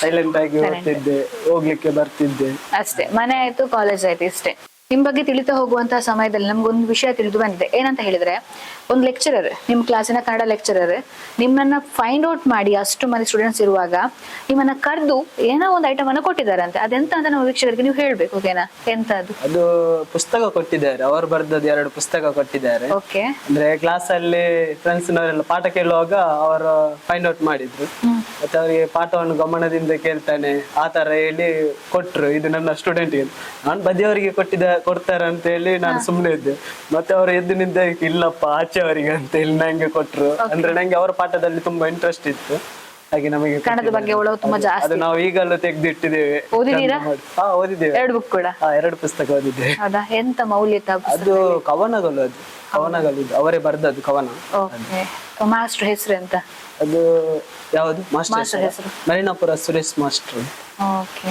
ಸೈಲೆಂಟ್ ಆಗಿ ಹೋಗ್ತಿದ್ದೆ ಹೋಗ್ಲಿಕ್ಕೆ ಬರ್ತಿದ್ದೆ. ಅಷ್ಟೇ. ಮನೆ ಆಯ್ತು ಕಾಲೇಜ್ ಆಯ್ತು ಇಷ್ಟೇ. ನಿಮ್ ಬಗ್ಗೆ ತಿಳಿತಾ ಹೋಗುವಂತಹ ಸಮಯದಲ್ಲಿ ನಮ್ಗೊಂದು ವಿಷಯ ತಿಳಿದು ಬಂದಿದೆ. ಏನಂತ ಹೇಳಿದ್ರೆ ಒಂದು ಲೆಕ್ಚರರ್ ನಿಮ್ಮ ಕ್ಲಾಸಿನ ಕನ್ನಡ ಲೆಕ್ಚರರ್ ನಿಮ್ಮನ್ನ ಫೈಂಡ್ ಔಟ್ ಮಾಡಿ ಅಷ್ಟು ಮಂದಿ ಸ್ಟೂಡೆಂಟ್ಸ್ ಇರುವಾಗ ನಿಮ್ಮನ್ನ ಕರೆದು ಏನೋ ಒಂದು ಐಟಮ್ ಅನ್ನ ಕೊಟ್ಟಿದ್ದಾರಂತೆ. ಅದೆಂತ ಅಂತ ನಮ್ಮ ವೀಕ್ಷಕರಿಗೆ ನೀವು ಹೇಳ್ಬೇಕು ಓಕೆನಾ ಎಂತ ಅದು ಅದು ಪುಸ್ತಕ ಕೊಟ್ಟಿದ್ದಾರೆ. ಅವರು ಬರ್ದದ್ದು ಎರಡು ಪುಸ್ತಕ ಕೊಟ್ಟಿದ್ದಾರೆ. ಓಕೆ ಅಂದ್ರೆ ಕ್ಲಾಸ್ ಅಲ್ಲಿ ಫ್ರೆಂಡ್ಸ್ ನವರೆಲ್ಲ ಪಾಠ ಕೇಳುವಾಗ ಅವರು ಫೈಂಡ್ ಔಟ್ ಮಾಡಿದ್ರು. ಮತ್ತೆ ಅವರಿಗೆ ಪಾಠವನ್ನು ಗಮನದಿಂದ ಕೇಳ್ತಾನೆ ಆ ತರ ಹೇಳಿ ಕೊಟ್ರು. ಇದು ನನ್ನ ಸ್ಟೂಡೆಂಟ್ ನಾನು ಬದಿಯವರಿಗೆ ಕೊಟ್ಟಿದ್ದ ಕೊಡ್ತಾರೆ ಅಂತ ಹೇಳಿ ನಾನು ಸುಮ್ಮನೆ ಇದ್ದೆ. ಮತ್ತೆ ಅವ್ರು ಎದ್ದು ನಿಂತ ಇಲ್ಲಪ್ಪ ಆಚೆ ಅವರಿಗೆ ಅಂತ ಹೇಳಿ ನಂಗೆ ಕೊಟ್ರು. ಅಂದ್ರೆ ನಂಗೆ ಅವರ ಪಾಠದಲ್ಲಿ ತುಂಬಾ ಇಂಟ್ರೆಸ್ಟ್ ಇತ್ತು. ಹಾಗೆ ನಮಗೆ ಕನ್ನಡದ ಬಗ್ಗೆ ಒಲವು ತುಂಬಾ ಜಾಸ್ತಿ. ಅದು ನಾವು ಈಗಲೂ ತೆಗೆದಿಟ್ಟಿದ್ದೇವೆ. ಓದಿದ್ದೀರಾ? ಹಾ ಓದಿದ್ದೇವೆ. ಎರಡು ಬುಕ್ ಕೂಡ? ಹಾ ಎರಡು ಪುಸ್ತಕ ಓದಿದ್ದೇವೆ. ಹೌದಾ? ಎಂತ ಮೌಲ್ಯತ ಅದು ಕವನಗಳು ಅದು. ಕವನಗಳು ಇದು ಅವರೇ ಬರ್ದದ್ದು ಕವನ. ಓಕೆ ಮಾಸ್ಟರ್ ಹೆಸರು ಅಂತ ಅದು ಯಾವುದು? ಮಾಸ್ಟರ್ ಮಾಸ್ಟರ್ ಹೆಸರು. ಮರಿನಾಪುರ ಸುರೇಶ್ ಮಾಸ್ಟರ್. ಓಕೆ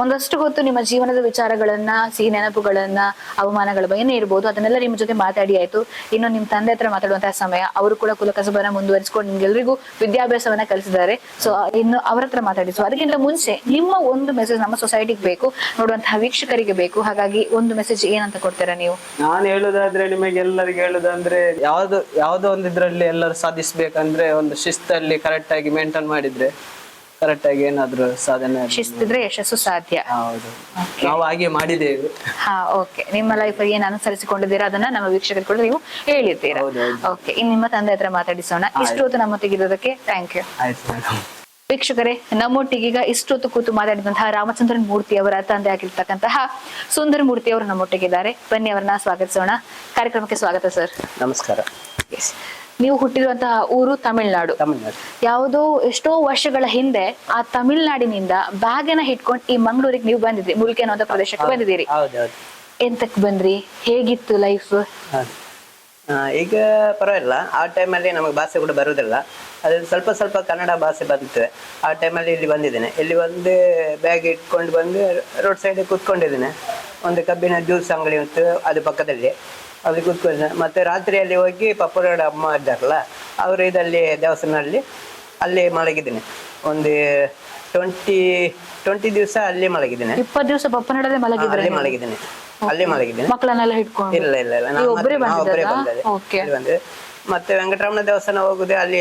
ಒಂದಷ್ಟು ಹೊತ್ತು ನಿಮ್ಮ ಜೀವನದ ವಿಚಾರಗಳನ್ನ, ಸಿಹಿ ನೆನಪುಗಳನ್ನ, ಅವಮಾನಗಳ ಬಗ್ಗೆ ಇರ್ಬೋದು ಅದನ್ನೆಲ್ಲ ನಿಮ್ಮ ಜೊತೆ ಮಾತಾಡಿ ಆಯ್ತು. ಇನ್ನು ನಿಮ್ಮ ತಂದೆ ಹತ್ರ ಮಾತಾಡುವಂತಹ ಸಮಯ, ಅವರು ಕೂಡ ಕುಲಕಸಬನ ಮುಂದುವರಿಸಿಕೊಂಡು ನಿಮ್ಗೆಲ್ರಿಗೂ ವಿದ್ಯಾಭ್ಯಾಸವನ್ನ ಕಲಿಸಿದ್ದಾರೆ. ಸೊ ಇನ್ನು ಅವ್ರ ಹತ್ರ ಮಾತಾಡಿ. ಸೊ ಅದಕ್ಕಿಂತ ಮುಂಚೆ ನಿಮ್ಮ ಒಂದು ಮೆಸೇಜ್ ನಮ್ಮ ಸೊಸೈಟಿಗೆ ಬೇಕು, ನೋಡುವಂತಹ ವೀಕ್ಷಕರಿಗೆ ಬೇಕು. ಹಾಗಾಗಿ ಒಂದು ಮೆಸೇಜ್ ಏನಂತ ಕೊಡ್ತೀರಾ ನೀವು? ನಾನು ಹೇಳುದಾದ್ರೆ ನಿಮಗೆ ಎಲ್ಲರಿಗೂ ಹೇಳುದಂದ್ರೆ, ಯಾವ್ದು, ಯಾವ್ದೋ ಒಂದು ಇದ್ರಲ್ಲಿ ಎಲ್ಲರೂ ಸಾಧಿಸ್ಬೇಕಂದ್ರೆ ಒಂದು ಶಿಸ್ತಲ್ಲಿ ಕರೆಕ್ಟ್ ಆಗಿ ಮೇಂಟೈನ್ ಮಾಡಿದ್ರೆ ಕರೆಕ್ಟ್ ಆಗಿ ಏನಾದ್ರೂ ಸಾಧನೆ. ಶಿಸ್ತಿದ್ರೆ ಯಶಸ್ಸು ಸಾಧ್ಯ. ಹೌದು. ನಾವು ಹಾಗೆ ಮಾಡಿದ್ದೇವೆ. ಹಾ ಓಕೆ. ನಿಮ್ಮ ಲೈಫ್ ಏನ್ ಅನುಸರಿಸಿಕೊಂಡಿದ್ದೀರಾ ಅದನ್ನ ನಮ್ಮ ವೀಕ್ಷಕರಿಗೆ ಕೂಡ ನೀವು ಹೌದು. ಓಕೆ ಇನ್ನು ನಿಮ್ಮ ತಂದೆ ಹತ್ರ ಮಾತಾಡಿಸೋಣ. ಇಷ್ಟು ಹೊತ್ತು ನಮ್ಮೊಟ್ಟಿಗೆ ಇರೋದಕ್ಕೆ ಥ್ಯಾಂಕ್ ಯು ಆಯ್ತು ಮೇಡಮ್ ವೀಕ್ಷಕರೇ ನಮ್ಮೊಟ್ಟಿಗೀಗ ಇಷ್ಟೊತ್ತು ಕೂತು ಮಾತಾಡಿದಂತಹ ರಾಮಚಂದ್ರನ್ ಮೂರ್ತಿ ಅವರ ತಂದೆ ಆಗಿರ್ತಕ್ಕಂತಹ ಸುಂದರ ಮೂರ್ತಿ ಅವರು ನಮ್ಮೊಟ್ಟಿಗಿದ್ದಾರೆ ಬನ್ನಿ ಅವರನ್ನ ಸ್ವಾಗತಿಸೋಣ. ಕಾರ್ಯಕ್ರಮಕ್ಕೆ ಸ್ವಾಗತ ಸರ್ ನಮಸ್ಕಾರ. ನೀವು ಹುಟ್ಟಿರುವಂತಹ ಊರು ತಮಿಳ್ನಾಡು. ತಮಿಳ್ನಾಡು. ಯಾವುದೋ ಎಷ್ಟೋ ವರ್ಷಗಳ ಹಿಂದೆ ಆ ತಮಿಳ್ನಾಡಿನಿಂದ ಬ್ಯಾಗನ್ನ ಹಿಡ್ಕೊಂಡು ಈ ಮಂಗಳೂರಿಗೆ ನೀವು ಬಂದಿದ್ರಿ ಮುಲ್ಕೆ ಅನ್ನೋ ಪ್ರದೇಶಕ್ಕೆ ಬಂದಿದ್ದೀರಿ. ಹೌದೌದು. ಎಂತಕ್ ಬಂದ್ರಿ? ಹೇಗಿತ್ತು ಲೈಫ್. ಈಗ ಪರವಾಗಿಲ್ಲ. ಆ ಟೈಮಲ್ಲಿ ನಮಗೆ ಭಾಷೆ ಕೂಡ ಬರುವುದಿಲ್ಲ ಅದು ಸ್ವಲ್ಪ ಸ್ವಲ್ಪ ಕನ್ನಡ ಭಾಷೆ ಬರ್ತದೆ ಆ ಟೈಮಲ್ಲಿ ಇಲ್ಲಿ ಬಂದಿದ್ದೇನೆ. ಇಲ್ಲಿ ಒಂದು ಬ್ಯಾಗ್ ಇಟ್ಕೊಂಡು ಬಂದು ರೋಡ್ ಸೈಡ್ ಕೂತ್ಕೊಂಡಿದ್ದೇನೆ. ಒಂದು ಕಬ್ಬಿನ ಜ್ಯೂಸ್ ಅಂಗಡಿ ಇತ್ತು ಅದು ಪಕ್ಕದಲ್ಲಿ. ಅಲ್ಲಿ ಕೂತ್ಕೊಂಡು ಮತ್ತೆ ರಾತ್ರಿಯಲ್ಲಿ ಹೋಗಿ ಪಪ್ಪರೋಡ ಅಮ್ಮ ಇದ್ದಾರಲ್ಲ ಅವರು ಇದಲ್ಲಿ ದೇವಸ್ಥಾನದಲ್ಲಿ ಅಲ್ಲಿ ಮಲಗಿದ್ದೀನಿ. ಒಂದು ಟ್ವೆಂಟಿ ಟ್ವೆಂಟಿ ದಿವಸ ಅಲ್ಲಿ ಮಲಗಿದ್ದೇನೆ. ಇಪ್ಪತ್ತು ದಿವಸ ಪಪ್ಪನಡದೆ ಮಲಗಿದ್ರೆ ಅಲ್ಲಿ ಮಲಗಿದ್ದೇನೆ. ಅಲ್ಲಿ ಮಲಗಿದ್ದೇನೆ. ಮಕ್ಕಳನ್ನೆಲ್ಲ ಹಿಡ್ಕೊಂಡು? ಇಲ್ಲ ಇಲ್ಲ ಇಲ್ಲ. ನಾವು ಒಬ್ಬರೇ ಬಂದೆ ಮತ್ತೆ ವೆಂಕಟರಮಣ ದೇವಸ್ಥಾನ ಹೋಗುದು ಅಲ್ಲಿ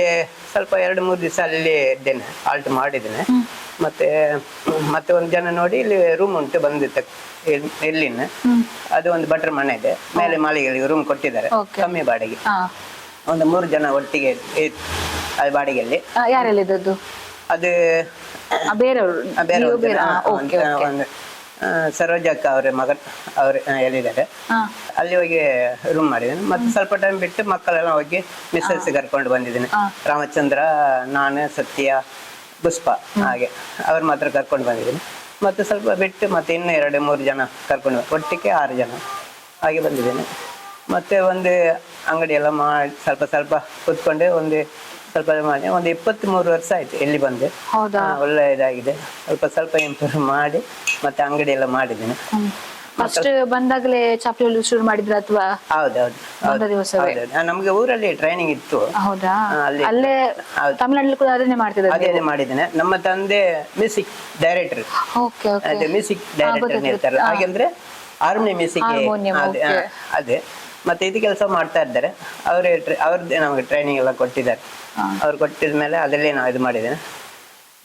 ಸ್ವಲ್ಪ ಎರಡು ಮೂರು ದಿವಸ ಅಲ್ಲಿ ಇದ್ದೇನೆ ಆಲ್ಟ್ ಮಾಡಿದ್ದೇನೆ. ಮತ್ತೆ ಮತ್ತೆ ಒಂದು ಜನ ನೋಡಿ ಇಲ್ಲಿ ರೂಮ್ ಉಂಟು ಬಂದಿತ್ತು ಇಲ್ಲಿನ ಅದು ಒಂದು ಬಟರ್ ಮನೆ ಇದೆ. ಮೇಲೆ ಮಾಲಿಗೆ ರೂಮ್ ಕೊಟ್ಟಿದ್ದಾರೆ. Okay. ಕಮ್ಮಿ ಬಾಡಿಗೆ. ಹಾ. ಒಂದು ಮೂರು ಜನ ಒಟ್ಟಿಗೆ ಆ ಅದು ಬಾಡಿಗೆಯಲ್ಲಿ. ಆ, ಯಾರೆಲ್ಲಿದ್ದದ್ದು ಅದು ಆ, ಬೇರೆಯವರು. ಆ, ಬೇರೆ ನೀವು ಒಂದು ಬೇರೆ ಆ, ಓಕೆ ಒಂದು- ಓಕೆ. ಒಂದು ಆ, ಸರೋಜಕ್ಕ ಅವ್ರ ಮಗ ಅವ್ರ ಎಲ್ಲಿದ್ದಾರೆ. ಹಾ. ಅಲ್ಲಿ ಹೋಗಿ ರೂಮ್ ಮಾಡಿದ್ದೀನಿ. ಮತ್ತೆ ಸ್ವಲ್ಪ ಟೈಮ್ ಬಿಟ್ಟು ಮಕ್ಕಳೆಲ್ಲ ಹೋಗಿ ಮಿಸ್ಸಸ್ ಕರ್ಕೊಂಡು ಬಂದಿದ್ದೀನಿ. ರಾಮಚಂದ್ರ ನಾನು ಸತ್ಯ ಪುಷ್ಪ ಹಾಗೆ. ಅವ್ರ ಮಾತ್ರ ಕರ್ಕೊಂಡು ಬಂದಿದ್ದೀನಿ. ಮತ್ತೆ ಸ್ವಲ್ಪ ಬಿಟ್ಟು ಮತ್ತೆ ಇನ್ನೂ ಎರಡು ಮೂರು ಜನ ಕರ್ಕೊಂಡು ಒಟ್ಟಿಗೆ ಆರು ಜನ ಹಾಗೆ ಬಂದಿದ್ದೇನೆ. ಮತ್ತೆ ಒಂದು ಅಂಗಡಿ ಎಲ್ಲ ಮಾಡಿ ಸ್ವಲ್ಪ ಸ್ವಲ್ಪ ಕುತ್ಕೊಂಡು ಒಂದು ಸ್ವಲ್ಪ ಮಾಡಿ ಒಂದು ಇಪ್ಪತ್ತ್ಮೂರು ವರ್ಷ ಆಯ್ತು ಇಲ್ಲಿ ಬಂದೆ. ಒಳ್ಳೆ ಇದಾಗಿದೆ ಸ್ವಲ್ಪ ಸ್ವಲ್ಪ ಇಂಪ್ರೂವ್ ಮಾಡಿ ಮತ್ತೆ ಅಂಗಡಿ ಎಲ್ಲ ಮಾಡಿದ್ದೇನೆ. ಫಸ್ಟ್ ಬಂದಾಗಲೇ ಚಾಪ್ಲಿ ಶುರು ಮಾಡಿದ್ರ ಅಥವಾ ಹೌದೌದು ದಿವಸವೇ? ನಮ್ಗೆ ಊರಲ್ಲಿ ಟ್ರೈನಿಂಗ್ ಇತ್ತು. ಹೌದಾ? ಅಲ್ಲೇ. ತಮಿಳ್ನಾಡಲ್ಲಿ ಕೂಡ ಅದನ್ನೇ ಮಾಡ್ತಿದ್ದಾರೆ ಅದೇ ಮಾಡಿದ್ದೇನೆ. ನಮ್ಮ ತಂದೆ ಮ್ಯೂಸಿಕ್ ಡೈರೆಕ್ಟರ್ ಓಕೆ ಅದೇ ಮ್ಯೂಸಿಕ್ ಡೈರೆಕ್ಟರ್ ಹೇಳ್ತಾರೆ. ಹಾಗೆಂದ್ರೆ ಹಾರ್ಮೋನಿ ಮ್ಯೂಸಿಕ್. ಅದೇ ಮತ್ತೆ ಇದು ಕೆಲಸ ಮಾಡ್ತಾ ಇದ್ದಾರೆ. ಅವರೇ ಅವ್ರದ್ದೇ ನಮಗೆ ಟ್ರೈನಿಂಗ್ ಎಲ್ಲ ಕೊಟ್ಟಿದ್ದಾರೆ. ಅವ್ರು ಕೊಟ್ಟಿದ ಮೇಲೆ ಅದರಲ್ಲೇ ನಾವು ಇದು ಮಾಡಿದ್ದೇನೆ.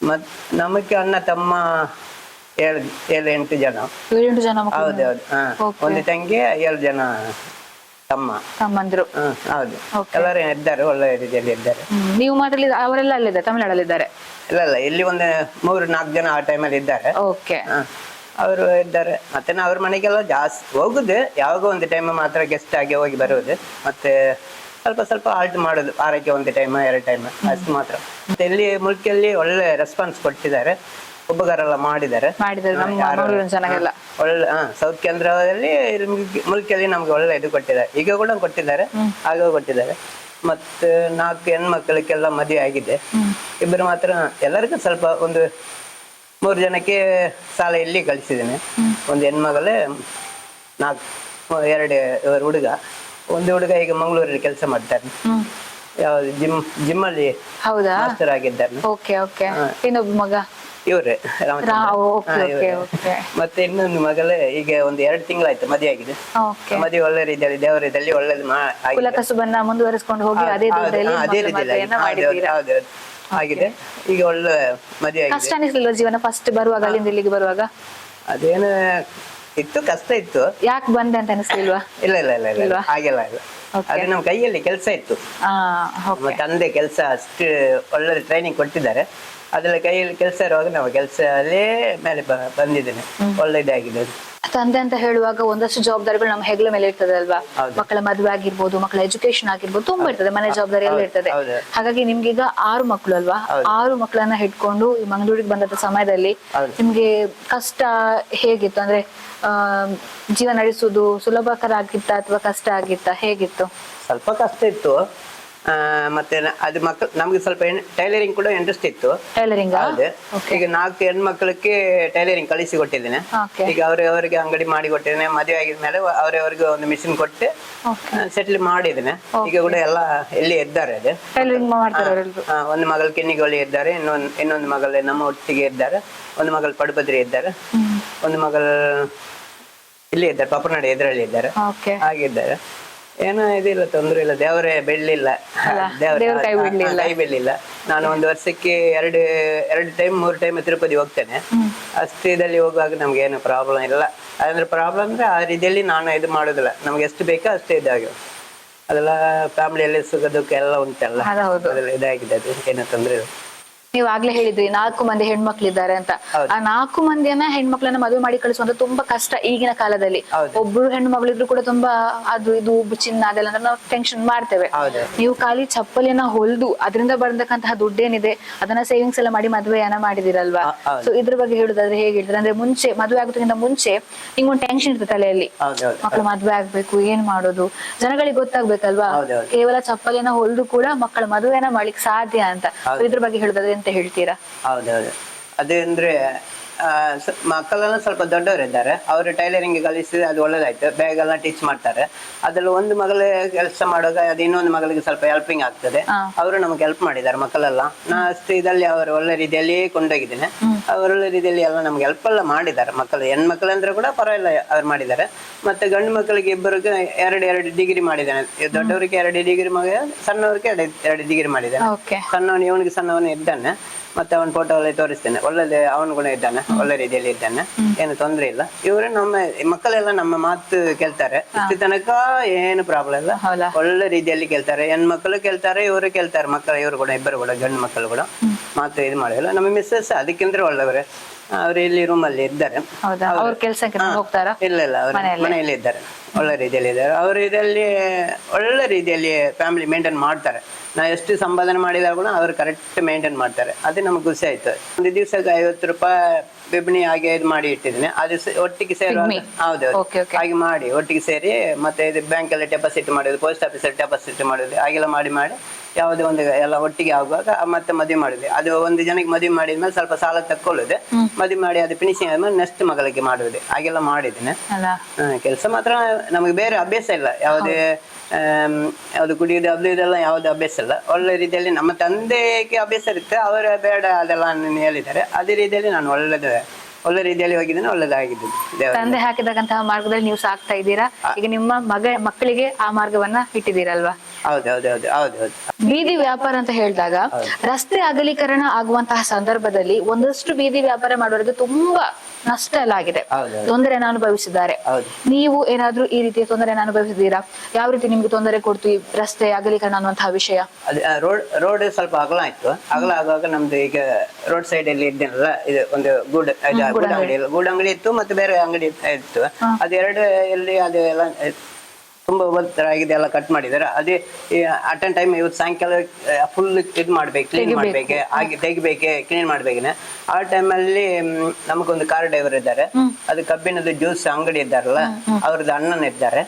ಮತ್ತೆ ನಮಗೆ ಅಣ್ಣ ತಮ್ಮ ಏಳು ಏಳು ಎಂಟು ಜನ. ಏಳೆಂಟು ಜನ ಮಕ್ಕಳು. ಹೌದೌದು ಹಾ Okay. ಒಂದು ತಂಗಿ ಏಳು ಜನ ತಮ್ಮ. ತಮ್ಮಂದ್ರು. ಹ್ಮ್ ಹೌದು. Okay. ಎಲ್ಲರೂ ಇದ್ದಾರೆ ಒಳ್ಳೆ ರೀತಿಯಲ್ಲಿ ಇದ್ದಾರೆ. ಹ್ಮ್. ನೀವು ಮಾತ್ರ ಇಲ್ಲಿ- ಅವರೆಲ್ಲ ಅಲ್ಲಿದ್ದಾರೆ ತಮಿಳ್ನಾಡಲ್ಲಿದ್ದಾರೆ ಇಲ್ಲ ಇಲ್ಲ ಇಲ್ಲಿ ಒಂದು ಮೂರು ನಾಲ್ಕು ಜನ ಆ ಟೈಮಲ್ಲಿ ಇದ್ದಾರೆ. ಓಕೆ ಹ. ಅವರು ಇದ್ದಾರೆ. ಮತ್ತೆ ನಾವು ಅವ್ರ ಮನೆಗೆಲ್ಲ ಜಾಸ್ತಿ ಹೋಗುದು ಯಾವಾಗ ಒಂದು ಟೈಮ್ ಮಾತ್ರ ಗೆಸ್ಟ್ ಆಗಿ ಹೋಗಿ ಬರುವುದು. ಮತ್ತೆ ಸ್ವಲ್ಪ ಸ್ವಲ್ಪ ಆಲ್ಟ್ ಮಾಡುದು ವಾರಕ್ಕೆ ಒಂದು ಟೈಮ್ ಎರಡು ಟೈಮ್ ಅಷ್ಟು ಮಾತ್ರ. ಮತ್ತೆ ಇಲ್ಲಿ ಮುಲ್ಕಿಯಲ್ಲಿ ಒಳ್ಳೆ ರೆಸ್ಪಾನ್ಸ್ ಕೊಟ್ಟಿದ್ದಾರೆ. ಉಪಕಾರ ಮಾಡಿದ್ದಾರೆ. ಮಾಡಿದ್ದಾರೆ. ನಮ್ಮ ಯಾರು- ಮಂಗಳೂರಿನ ಜನಗೆಲ್ಲ ಒಳ್ಳೆ ಹಾ ಸೌತ್ ಕೇಂದ್ರದಲ್ಲಿ ಮುಲ್ಕಿಯಲ್ಲಿ ನಮ್ಗೆ ಒಳ್ಳೆ ಇದು ಕೊಟ್ಟಿದ್ದಾರೆ. ಈಗ ಕೂಡ ಕೊಟ್ಟಿದ್ದಾರೆ. ಆಗ ಕೊಟ್ಟಿದ್ದಾರೆ. ಮತ್ತೆ ನಾಲ್ಕು ಹೆಣ್ಮಕ್ಳಿಗೆಲ್ಲ ಮದುವೆ ಆಗಿದೆ. ಇಬ್ಬರು ಮಾತ್ರ ಎಲ್ಲರಿಗೂ ಸ್ವಲ್ಪ ಒಂದು ಮೂರು ಜನಕ್ಕೆ ಸಾಲ ಇಲ್ಲಿ ಕಳಿಸಿದ್ದೇನೆ. ಒಂದು ಹೆಣ್ಮಗಳೇ ನಾಲ್ಕು ಎರಡು ಇವರು ಹುಡುಗ. ಒಂದು ಹುಡುಗ ಈಗ ಮಂಗಳೂರಲ್ಲಿ ಕೆಲಸ ಮಾಡ್ತಾರೆ ಯಾವ್ದು ಜಿಮ್ ಅಲ್ಲಿ ಹೌದಾ? ಮಾಸ್ಟರ್ ಆಗಿದ್ದಾರೆ ಓಕೆ ಓಕೆ ಇನ್ನೊಬ್ಬ ಮಗ? ಇವ್ರೆ ಮತ್ತೆ ಇನ್ನೊಂದು ಮಗಳೇ ಈಗ ಒಂದು ಎರಡು ತಿಂಗಳಾಯ್ತು ಮದುವೆ ಆಗಿದೆ. ಮದುವೆ ಒಳ್ಳೆ ರೀತಿಯಲ್ಲಿ ದೇವರ ಇದರಲ್ಲಿ ಒಳ್ಳೇದು. ಕುಲಕಸುಬನ್ನ ಮುಂದುವರಿಸಿಕೊಂಡು ಹೋಗಿ ಅದೇ ಅದೇ ರೀತಿಯಲ್ಲಿ ಆಗಿದೆ. ಈಗ ಒಳ್ಳೆ ಮದುವೆ ಕಷ್ಟ ಅನಿಸ್ಲಿಲ್ಲ ಜೀವನ ಫಸ್ಟ್ ಬರುವಾಗ ಅಲ್ಲಿಂದ ಇಲ್ಲಿಗೆ ಬರುವಾಗ? ಅದೇನು ಇತ್ತು ಕಷ್ಟ ಇತ್ತು. ಯಾಕೆ ಬಂದೆ ಅಂತ ಅನಿಸ್ಲಿಲ್ವಾ? ಇಲ್ಲ ಇಲ್ಲ ಇಲ್ಲ ಇಲ್ಲ? ಹಾಗೆಲ್ಲ ಇಲ್ಲ. ಅದು ನಮ್ಮ ಕೈಯಲ್ಲಿ ಕೆಲಸ ಇತ್ತು. ತಂದೆ ಕೆಲಸ ಅಷ್ಟು ಒಳ್ಳೆ ಟ್ರೈನಿಂಗ್ ಕೊಟ್ಟಿದ್ದಾರೆ. ಅದ್ರಲ್ಲಿ ಕೈಯಲ್ಲಿ ಕೆಲಸ ಇರುವಾಗ ನಾವು ಕೆಲಸದಲ್ಲೇ ಮೇಲೆ ಬ- ಬಂದಿದ್ದೇನೆ. ಒಳ್ಳೆದಾಗಿದೆ. ಅದು. ತಂದೆ ಅಂತ ಹೇಳುವಾಗ ಒಂದಷ್ಟು ಜವಾಬ್ದಾರಿಗಳು ನಮ್ಮ ಹೆಗಲ ಮೇಲೆ ಇರ್ತದೆ ಅಲ್ವಾ? ಮಕ್ಕಳ ಮದುವೆ ಆಗಿರ್ಬೋದು ಮಕ್ಕಳ ಎಜುಕೇಶನ್ ಆಗಿರ್ಬೋದು ತುಂಬಾ ಇರ್ತದೆ ಮನೆ ಜವಾಬ್ದಾರಿ ಎಲ್ಲ ಇರ್ತದೆ. ಹಾಗಾಗಿ ನಿಮ್ಗೆ ಈಗ ಆರು ಮಕ್ಕಳು ಅಲ್ವಾ? ಆರು ಮಕ್ಕಳನ್ನ ಹಿಡ್ಕೊಂಡು ಈ ಮಂಗಳೂರಿಗೆ ಬಂದಂತ ಸಮಯದಲ್ಲಿ. ನಿಮ್ಗೆ ಕಷ್ಟ ಹೇಗಿತ್ತು? ಅಂದ್ರೆ ಜೀವನ ನಡೆಸುವುದು ಸುಲಭಕರ ಆಗಿತ್ತ ಅಥವಾ ಕಷ್ಟ ಆಗಿತ್ತ? ಹೇಗಿತ್ತು? ಸ್ವಲ್ಪ ಕಷ್ಟ ಇತ್ತು. ಮತ್ತೆ ಅದು ಮಕ್ಕಳು ನಮ್ಗೆ ಸ್ವಲ್ಪ ಟೈಲರಿಂಗ್ ಕೂಡ ಇಂಟ್ರೆಸ್ಟ್ ಇತ್ತು. ಟೈಲರಿಂಗ್ ಹೌದು. ಈಗ ನಾಲ್ಕು ಹೆಣ್ಮಕ್ಳಿಗೆ ಟೈಲರಿಂಗ್ ಕಳಿಸಿ ಕೊಟ್ಟಿದ್ದೇನೆ. ಈಗ ಅವರವರಿಗೆ ಅಂಗಡಿ ಮಾಡಿ ಕೊಟ್ಟಿದ್ದೇನೆ ಮದುವೆ ಆಗಿದ ಮೇಲೆ ಅವರವರಿಗೆ ಒಂದು ಮಿಷಿನ್ ಕೊಟ್ಟು ಸೆಟ್ಲ್ ಮಾಡಿದ್ದೇನೆ. ಈಗ ಕೂಡ ಎಲ್ಲ ಎಲ್ಲಿ ಇದ್ದಾರೆ ಅದು. ಒಂದು ಮಗಳ ಕೆನ್ನಿಗೋಳಿ ಇದ್ದಾರೆ ಇನ್ನೊಂದು ಇನ್ನೊಂದು ಮಗಳು ನಮ್ಮ ಒಟ್ಟಿಗೆ ಇದ್ದಾರೆ ಒಂದು ಮಗಳು ಪಡುಬದ್ರಿ ಇದ್ದಾರೆ ಒಂದು ಮಗಳು ಇಲ್ಲಿ ಇದ್ದಾರೆ ಪಾಪನಾಡಿ ಎದುರಲ್ಲಿ ಇದ್ದಾರೆ. ಹಾಗಿದ್ದಾರೆ ಏನೋ ಇದಿಲ್ಲ ತೊಂದ್ರೆ ಇಲ್ಲ. ದೇವರೇ ಬೆಳ್ಳಿಲ್ಲ. ದೇವ್ರ ಕೈ ಬಿಡ್ಲಿಲ್ಲ. ಕೈ ಬಿಡ್ಲಿಲ್ಲ. ನಾನು ಒಂದು ವರ್ಷಕ್ಕೆ ಎರಡು ಎರಡು ಟೈಮ್ ಮೂರು ಟೈಮ್ ತಿರುಪತಿ ಹೋಗ್ತೇನೆ. ಅಷ್ಟು ಇದಲ್ಲಿ ಹೋಗುವಾಗ ನಮ್ಗೆ ಏನು ಪ್ರಾಬ್ಲಮ್ ಇಲ್ಲ. ಅಂದ್ರೆ ಪ್ರಾಬ್ಲಮ್ ಅಂದ್ರೆ ಆ ರೀತಿಯಲ್ಲಿ ನಾನು ಇದು ಮಾಡೋದಿಲ್ಲ. ನಮ್ಗೆ ಎಷ್ಟು ಬೇಕೋ ಅಷ್ಟೇ ಇದಾಗ ಅದೆಲ್ಲ ಫ್ಯಾಮಿಲಿಯಲ್ಲಿ ಸುಖ ದುಃಖ ಎಲ್ಲ ಉಂಟಲ್ಲ. ಇದಾಗಿದೆ ಅದು. ಏನೋ ತೊಂದ್ರೆ ಇಲ್ಲ. ನೀವು ಆಗ್ಲೇ ಹೇಳಿದ್ರಿ ನಾಲ್ಕು ಮಂದಿ ಹೆಣ್ಮಕ್ಳಿದ್ದಾರೆ ಅಂತ. ಆ ನಾಲ್ಕು ಮಂದಿಯನ್ನ ಹೆಣ್ಮಕ್ಳನ್ನ ಮದುವೆ ಮಾಡಿ ಕಳಿಸುವಂತ ತುಂಬಾ ಕಷ್ಟ ಈಗಿನ ಕಾಲದಲ್ಲಿ. ಒಬ್ರು ಹೆಣ್ಣು ಮಗಳಿದ್ರು ಕೂಡ ತುಂಬಾ ಅದು ಇದು ಉಬ್ಬು ಚಿನ್ನ ಅದೆಲ್ಲ ನಾವು ಟೆನ್ಷನ್ ಮಾಡ್ತೇವೆ. ನೀವು ಖಾಲಿ ಚಪ್ಪಲಿಯನ್ನ ಹೊಲ್ದು ಅದರಿಂದ ಬಂದಕ್ಕಂತಹ ದುಡ್ಡೇನಿದೆ ಅದನ್ನ ಸೇವಿಂಗ್ಸ್ ಎಲ್ಲ ಮಾಡಿ ಮದುವೆಯನ್ನ ಮಾಡಿದಿರಲ್ವಾ. ಸೊ ಇದ್ರ ಬಗ್ಗೆ ಹೇಳುದಾದ್ರೆ ಹೇಗೆ ಹೇಳ್ತಾರೆ ಅಂದ್ರೆ ಮುಂಚೆ ಮದುವೆ ಆಗೋದಕ್ಕಿಂತ ಮುಂಚೆ ನಿಂಗೊಂದು ಟೆನ್ಷನ್ ಇರ್ತದೆ ತಲೆಯಲ್ಲಿ. ಮಕ್ಕಳು ಮದ್ವೆ ಆಗ್ಬೇಕು ಏನ್ ಮಾಡೋದು? ಜನಗಳಿಗೆ ಗೊತ್ತಾಗ್ಬೇಕಲ್ವಾ. ಕೇವಲ ಚಪ್ಪಲಿಯನ್ನ ಹೊಲ್ದು ಕೂಡ ಮಕ್ಕಳ ಮದುವೆನ ಮಾಡ್ಲಿಕ್ಕೆ ಸಾಧ್ಯ ಅಂತ. ಇದ್ರ ಬಗ್ಗೆ ಹೇಳುದಾದ್ರೆ ಅಂತ ಹೇಳ್ತೀರಾ? ಹೌದೌದು. ಅದೇ ಅಂದ್ರೆ ಮಕ್ಕಳೆಲ್ಲ ಸ್ವಲ್ಪ ದೊಡ್ಡವರಿದ್ದಾರೆ. ಅವರು ಟೈಲರಿಂಗ್ ಕಲಿಸಿದ್ರೆ ಅದು ಒಳ್ಳೇದಾಯ್ತು. ಬ್ಯಾಗ್ ಎಲ್ಲ ಟೀಚ್ ಮಾಡ್ತಾರೆ. ಅದ್ರಲ್ಲಿ ಒಂದು ಮಗಳೇ ಕೆಲಸ ಮಾಡುವಾಗ ಅದು ಇನ್ನೊಂದು ಮಗಳಿಗೆ ಸ್ವಲ್ಪ ಹೆಲ್ಪಿಂಗ್ ಆಗ್ತದೆ. ಅವರು ನಮಗೆ ಹೆಲ್ಪ್ ಮಾಡಿದ್ದಾರೆ ಮಕ್ಕಳೆಲ್ಲ. ನಾ ಅಷ್ಟು ಇದಲ್ಲಿ ಅವರು ಒಳ್ಳೆ ರೀತಿಯಲ್ಲಿ ಕೊಂಡೋಗಿದ್ದೇನೆ ಅವರು ಒಳ್ಳೆ ರೀತಿಯಲ್ಲಿ ಎಲ್ಲ ನಮ್ಗೆ ಹೆಲ್ಪ್ ಎಲ್ಲ ಮಾಡಿದ್ದಾರೆ ಮಕ್ಕಳು. ಹೆಣ್ಮಕ್ಳು ಅಂದ್ರೆ ಕೂಡ ಪರವಾಗಿಲ್ಲ ಅವ್ರು ಮಾಡಿದ್ದಾರೆ. ಮತ್ತೆ ಗಂಡು ಮಕ್ಕಳಿಗೆ ಇಬ್ಬರಿಗೆ ಎರಡು ಎರಡು ಡಿಗ್ರಿ ಮಾಡಿದ್ದಾನೆ. ದೊಡ್ಡವರಿಗೆ ಎರಡು ಡಿಗ್ರಿ ಮಗ ಸಣ್ಣವರಿಗೆ ಎರಡು ಎರಡು ಡಿಗ್ರಿ ಮಾಡಿದ್ದಾನೆ. ಸಣ್ಣವನು ಇವನಿಗೆ ಸಣ್ಣವನು ಇದ್ದಾನೆ. ಮತ್ತೆ ಅವನ ಫೋಟೋ ಎಲ್ಲ ತೋರಿಸ್ತೇನೆ. ಒಳ್ಳೆ ಅವನು ಕೂಡ ಇದ್ದಾನೆ ಒಳ್ಳೆ ರೀತಿಯಲ್ಲಿ ಇದ್ದಾನೆ. ಏನು ತೊಂದ್ರೆ ಇಲ್ಲ. ಇವರು ನಮ್ಮ ಮಕ್ಕಳೆಲ್ಲ ನಮ್ಮ ಮಾತು ಕೇಳ್ತಾರೆ. ಇಷ್ಟು ತನಕ ಏನು ಪ್ರಾಬ್ಲಮ್ ಇಲ್ಲ. ಒಳ್ಳೆ ರೀತಿಯಲ್ಲಿ ಕೇಳ್ತಾರೆ. ಹೆಣ್ಮಕ್ಳು ಕೇಳ್ತಾರೆ ಇವರು ಕೇಳ್ತಾರೆ. ಮಕ್ಕಳು ಇವರು ಕೂಡ ಇಬ್ಬರು ಕೂಡ ಗಂಡು ಮಕ್ಕಳು ಕೂಡ ಮಾತು ಇದು ಮಾಡಿಲ್ಲ. ನಮ್ಮ ಮಿಸ್ಸಸ್ ಅದಕ್ಕಿಂತ ಒಳ್ಳೆಯವರೇ. ಅವ್ರು ಇಲ್ಲಿ ರೂಮಲ್ಲಿ ಅಲ್ಲಿ ಇದ್ದಾರೆ. ಹೌದಾ? ಅವ್ರ ಕೆಲಸಕ್ಕೆ ಹೋಗ್ತಾರಾ? ಇಲ್ಲ ಇಲ್ಲ ಅವರು ಮನೆಯಲ್ಲೇ? ಮನೆಯಲ್ಲಿ ಇದ್ದಾರೆ. ಒಳ್ಳೆ ರೀತಿಯಲ್ಲಿ ಇದ್ದಾರೆ. ಅವರು ಇದರಲ್ಲಿ ಒಳ್ಳೆ ರೀತಿಯಲ್ಲಿ ಫ್ಯಾಮಿಲಿ ಮೇಂಟೈನ್ ಮಾಡ್ತಾರೆ. ನಾ ಎಷ್ಟು ಸಂಪಾದನೆ ಮಾಡಿದಾಗ ಕೂಡ ಅವರು ಕರೆಕ್ಟ್ ಮೇಂಟೈನ್ ಮಾಡ್ತಾರೆ. ಅದೇ ನಮ್ಗೆ ಖುಷಿ ಆಯ್ತು. ಒಂದು ದಿವಸಕ್ಕೆ ಐವತ್ತು ರೂಪಾಯಿ ಬಿಬ್ಣಿ ಹಾಗೆ ಇದು ಮಾಡಿ ಇಟ್ಟಿದ್ದೀನಿ. ಅದು ಸ- ಒಟ್ಟಿಗೆ ಸೇರಿ ಪಿಗ್ಮಿ. ಹೌದು Okay, okay. ಹಾಗೆ ಮಾಡಿ ಒಟ್ಟಿಗೆ ಸೇರಿ ಮತ್ತೆ ಇದು ಬ್ಯಾಂಕಲ್ಲಿ ಡೆಪಾಸಿಟ್ ಮಾಡೋದು ಪೋಸ್ಟ್ ಆಫೀಸಲ್ಲಿ ಡೆಪಾಸಿಟ್ ಮಾಡೋದು ಹಾಗೆಲ್ಲ ಮಾಡಿ ಮಾಡಿ ಯಾವುದೇ ಒಂದು ಎಲ್ಲ ಒಟ್ಟಿಗೆ ಆಗುವಾಗ ಮತ್ತೆ ಮದುವೆ ಮಾಡಿದ್ವಿ ಅದು ಒಂದು ಜನಕ್ಕೆ ಮದುವೆ ಮಾಡಿದ್ಮೇಲೆ ಸ್ವಲ್ಪ ಸಾಲ ತಕ್ಕೊಳ್ಳುದು. ಮದುವೆ ಮಾಡಿ ಅದು ಫಿನಿಶಿಂಗ್ ಆದ್ಮೇಲೆ ನೆಕ್ಸ್ಟ್ ಮಗಳಿಗೆ ಮಾಡುದು. ಹಾಗೆಲ್ಲ ಮಾಡಿದ್ದೇನೆ. ಕೆಲಸ ಮಾತ್ರ ನಮಗೆ ಬೇರೆ ಅಭ್ಯಾಸ ಇಲ್ಲ. ಯಾವುದೇ ಯಾವುದು ಕುಡಿಯೋದು ಅದು ಇದೆಲ್ಲ ಯಾವ್ದು ಅಭ್ಯಾಸ ಇಲ್ಲ. ಒಳ್ಳೆ ರೀತಿಯಲ್ಲಿ ನಮ್ಮ ತಂದೆಗೆ ಅಭ್ಯಾಸ ಇರುತ್ತೆ. ಅವರ ಬೇಡ ಅದೆಲ್ಲ ಹೇಳಿದ್ದಾರೆ. ಅದೇ ರೀತಿಯಲ್ಲಿ ನಾನು ಒಳ್ಳೆದು ಒಳ್ಳೆ ರೀತಿಯಲ್ಲಿ ಹೋಗಿದ್ದೇನೆ ಒಳ್ಳೆದಾಗಿದ್ದೇನೆ ದೇವರ ತಂದೆ ಹಾಕಿದಂತಹ ಮಾರ್ಗದಲ್ಲಿ ನೀವು ಸಾಕ್ತಾ ಇದ್ದೀರಾ? ಈಗ ನಿಮ್ಮ ಮಗ ಮಕ್ಕಳಿಗೆ ಆ ಮಾರ್ಗವನ್ನ ಇಟ್ಟಿದ್ದೀರಲ್ವಾ? ಹೌದು ಬೀದಿ ವ್ಯಾಪಾರ ಅಂತ ಹೇಳಿದಾಗ ರಸ್ತೆ ಅಗಲೀಕರಣ ಆಗುವಂತಹ ಸಂದರ್ಭದಲ್ಲಿ ಒಂದಷ್ಟು ಬೀದಿ ವ್ಯಾಪಾರ ಮಾಡೋರಿಗೆ ತುಂಬಾ ನಷ್ಟ ಎಲ್ಲ ಆಗಿದೆ. ತೊಂದರೆಯನ್ನು ಅನುಭವಿಸಿದ್ದಾರೆ. ನೀವು ಏನಾದ್ರೂ ಈ ರೀತಿಯ ತೊಂದರೆ ಅನುಭವಿಸಿದ್ದೀರಾ? ಯಾವ ರೀತಿ ನಿಮ್ಗೆ ತೊಂದರೆ ಕೊಡ್ತು ಈ ರಸ್ತೆ ಅಗಲೀಕರಣ ಅನ್ನುವಂತಹ ವಿಷಯ? ಅದು ರೋಡ್ ರೋಡ್ ಸ್ವಲ್ಪ ಅಗಲ ಆಯ್ತು. ಅಗಲ ಆಗುವಾಗ ನಮ್ದು ಈಗ ರೋಡ್ ಸೈಡ್ ಅಲ್ಲಿ ಇದ್ದೇನಲ್ಲ ಇದು ಒಂದು ಗೂಡ್ ಇದು ಗೂಡ್ ಅಂಗಡಿ ಇಲ್ಲ. ಗೂಡ್ ಅಂಗಡಿ ಇತ್ತು ಮತ್ತೆ ಬೇರೆ ಅಂಗಡಿ ಇತ್ತು. ಅದೆರಡು ಎಲ್ಲಿ ಅದು ಎಲ್ಲ ತುಂಬಾ ತರ ಆಗಿದೆ ಎಲ್ಲ ಕಟ್ ಮಾಡಿದ್ದಾರೆ ಅದೇ ಅಟ್ ಅನ್ ಟೈಮ್ ಇವತ್ತು ಸಾಯಂಕಾಲ ಫುಲ್ ಇದು ಮಾಡ್ಬೇಕು ಕ್ಲೀನ್ ಮಾಡ್ಬೇಕು ಹಾಗೆ ತೆಗಿಬೇಕೆ ಕ್ಲೀನ್ ಮಾಡ್ಬೇಕೇನೆ. ಆ ಟೈಮಲ್ಲಿ ನಮಗೊಂದು ಕಾರ್ ಡ್ರೈವರ್ ಇದ್ದಾರೆ. ಅದು ಕಬ್ಬಿಣದ ಜ್ಯೂಸ್ ಅಂಗಡಿ ಇದ್ದಾರಲ್ಲ ಅವ್ರದ್ದು ಅಣ್ಣನ ಇದ್ದಾರೆ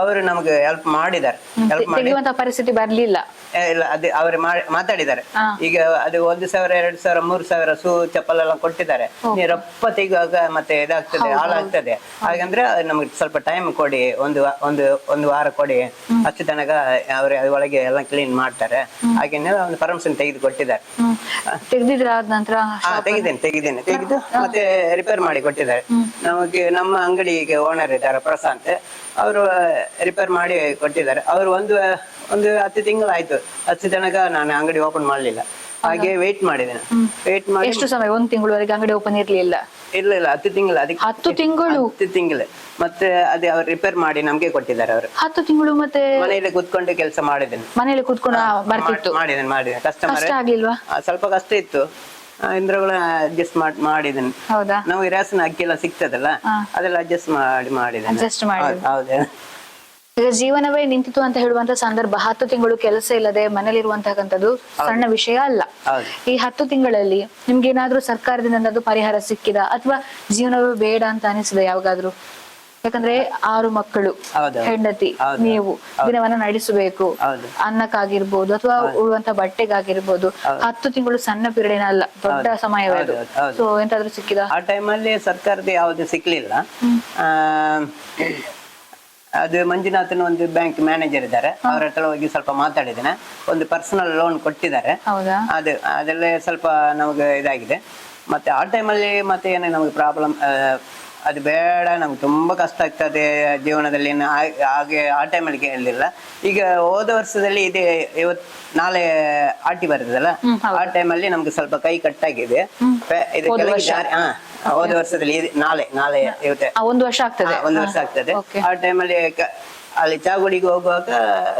ಅವರು ನಮಗೆ ಹೆಲ್ಪ್ ಮಾಡಿದ್ದಾರೆ. ಹೆಲ್ಪ್ ಮಾಡಿ. ಪರಿಸ್ಥಿತಿ ಬರ್ಲಿಲ್ಲ. ಇಲ್ಲ ಅದೇ ಅವರು ಮಾತಾಡಿದ್ದಾರೆ. ಈಗ ಅದು ಒಂದು ಸಾವಿರ ಎರಡು ಸಾವಿರ ಮೂರು ಸಾವಿರ ಸೂ ಚಪ್ಪಲ್ ಎಲ್ಲ ಕೊಟ್ಟಿದ್ದಾರೆ ರಪ್ಪ ತೆಗುವಾಗ ಮತ್ತೆ ಇದಾಗ್ತದೆ ಹಾಳಾಗ್ತದೆ. ಹಾಗಂದ್ರೆ ನಮ್ಗೆ ಸ್ವಲ್ಪ ಟೈಮ್ ಕೊಡಿ ಒಂದು ಒಂದು ಒಂದು ವಾರ ಕೊಡಿ. ಅಷ್ಟು ತನಕ ಅವ್ರ ಒಳಗೆ ಎಲ್ಲ ಕ್ಲೀನ್ ಮಾಡ್ತಾರೆ. ಹಾಗೇನೆ ಒಂದು ಪರ್ಮಿಷನ್ ತೆಗೆದು ಕೊಟ್ಟಿದ್ದಾರೆ. ತೆಗೆದೇನೆ ನಂತರ ಹಾ ತೆಗಿದ್ದೇನೆ ತೆಗಿದ್ದೇನೆ ತೆಗೆದು ಮತ್ತೆ ರಿಪೇರ್ ಮಾಡಿ ಕೊಟ್ಟಿದ್ದಾರೆ. ನಮಗೆ ನಮ್ಮ ಅಂಗಡಿಗೆ ಓನರ್ ಇದ್ದಾರೆ ಪ್ರಶಾಂತ್. ಅವರು ರಿಪೇರ್ ಮಾಡಿ ಕೊಟ್ಟಿದ್ದಾರೆ. ಅವರು ಒಂದು ಒಂದು ಹತ್ತು ತಿಂಗಳು ಆಯ್ತು ಹತ್ತು ತನಕ ನಾನು ಅಂಗಡಿ ಓಪನ್ ಮಾಡಲಿಲ್ಲ. ಹಾಗೆ ವೇಟ್ ಮಾಡಿದ್ದೇನೆ. ವೇಟ್ ಮಾಡಿ ಎಷ್ಟು ಸಮಯ? ಒಂದು ತಿಂಗಳವರೆಗೆ ಅಂಗಡಿ ಓಪನ್ ಇರಲಿಲ್ಲ? ಇಲ್ಲ ಇಲ್ಲ ಹತ್ತು ತಿಂಗಳು. ಅದಕ್ಕೆ ಹತ್ತು ತಿಂಗಳು? ಹತ್ತು ತಿಂಗಳು. ಮತ್ತೆ ಅದೇ ಅವ್ರು ರಿಪೇರ್ ಮಾಡಿ ನಮ್ಗೆ ಕೊಟ್ಟಿದ್ದಾರೆ ಅವರು. ಹತ್ತು ತಿಂಗಳು ಮತ್ತೆ ಮನೆಯಲ್ಲಿ ಕೂತ್ಕೊಂಡು ಕೆಲಸ ಮಾಡಿದ್ದೇನೆ. ಮನೆಯಲ್ಲಿ ಕೂತ್ಕೊಂಡು ಬರ್ತಿತ್ತು. ಮಾಡಿದ್ದೇನೆ ಮಾಡಿದ್ದೇನೆ. ಕಸ್ಟಮರ್ ಸ್ವಲ್ಪ ಕಷ್ಟ ಇತ್ತು. ಇಂದ್ರಗಳ ಅಡ್ಜಸ್ಟ್ ಮಾಡಿ ಮಾಡಿದ್ದೇನೆ ಹೌದಾ? ನಾವು ಇರಾಸಿನ ಅಕ್ಕಿ ಎಲ್ಲ ಸಿಗ್ತದಲ್ಲ ಅದೆಲ್ಲ ಅಡ್ಜಸ್ಟ್ ಮಾಡಿ ಮಾಡಿದ್ದೇನೆ Adjust ಮಾಡಿ ಹೌದು, ಹೌದು. ಈಗ ಜೀವನವೇ ನಿಂತಿತು ಅಂತ ಹೇಳುವಂತ ಸಂದರ್ಭ ಹತ್ತು ತಿಂಗಳು ಕೆಲಸ ಇಲ್ಲದೆ ಮನೇಲಿರುವಂತಕ್ಕಂಥದ್ದು ಸಣ್ಣ ವಿಷಯ ಅಲ್ಲ. ಹೌದು. ಈ ಹತ್ತು ತಿಂಗಳಲ್ಲಿ ನಿಮ್ಗೆ ಏನಾದ್ರೂ ಸರ್ಕಾರದಿಂದ ಏನಾದ್ರೂ ಪರಿಹಾರ ಸಿಕ್ಕಿದ? ಅಥವಾ ಜೀವನವೇ ಬೇಡ ಅಂತ ಅನಿಸಿದೆ ಯಾವಾಗಾದ್ರೂ? ಯಾಕಂದ್ರೆ ಆರು ಮಕ್ಕಳು. ಹೆಂಡತಿ ನೀವು ದಿನವನ್ನ ನಡೆಸಬೇಕು. ಅನ್ನಕ್ಕಾಗಿರ್ಬೋದು ಅಥವಾ ಉಳುವಂತ ಬಟ್ಟೆಗಾಗಿರ್ಬೋದು. ಹತ್ತು ತಿಂಗಳು ಸಣ್ಣ ಪೀರಿಯಡ್ ಅಲ್ಲ ದೊಡ್ಡ ಸಮಯ. ಸೊ ಎಂತಾದ್ರೂ ಸಿಕ್ಕಿದ? ಆ ಟೈಮಲ್ಲಿ ಸರ್ಕಾರದ ಯಾವ್ದು ಸಿಕ್ಲಿಲ್ಲ. ಅದು ಮಂಜುನಾಥನ್ ಒಂದು ಬ್ಯಾಂಕ್ ಮ್ಯಾನೇಜರ್ ಇದ್ದಾರೆ. ಅವ್ರ ಹತ್ರ ಹೋಗಿ ಸ್ವಲ್ಪ ಮಾತಾಡಿದ್ದೇನೆ. ಒಂದು ಪರ್ಸನಲ್ ಲೋನ್ ಕೊಟ್ಟಿದ್ದಾರೆ. ಹೌದಾ? ಅದು ಅದೆಲ್ಲ ಸ್ವಲ್ಪ ನಮಗೆ ಇದಾಗಿದೆ. ಮತ್ತೆ ಆ ಟೈಮಲ್ಲಿ ಮತ್ತೆ ಏನೇ ನಮಗೆ ಪ್ರಾಬ್ಲಮ್ ಅದು ಬೇಡ ನಮ್ಗೆ ತುಂಬಾ ಕಷ್ಟ ಆಗ್ತದೆ ಜೀವನದಲ್ಲಿ ಇನ್ನು ಹಾಗೆ ಆ ಟೈಮಲ್ಲಿ ಕೇಳಲಿಲ್ಲ. ಈಗ ಹೋದ ವರ್ಷದಲ್ಲಿ ಇದೆ ಇವತ್ ನಾಳೆ ಆಟಿ ಬರ್ತದಲ್ಲ ಆ ಟೈಮಲ್ಲಿ ನಮ್ಗೆ ಸ್ವಲ್ಪ ಕೈ ಕಟ್ಟಾಗಿದೆ ಇದು ಜಾರಿ ಹಾ ಹೋದ ವರ್ಷದಲ್ಲಿ ಇದೆ ನಾಳೆ ನಾಳೆ ಇವತ್ತೆ. ಒಂದು ವರ್ಷ ಆಗ್ತದೆ. ಒಂದು ವರ್ಷ ಆಗ್ತದೆ. ಆ ಟೈಮಲ್ಲಿ ಅಲ್ಲಿ ಚಾಗುಡಿಗೆ ಹೋಗುವಾಗ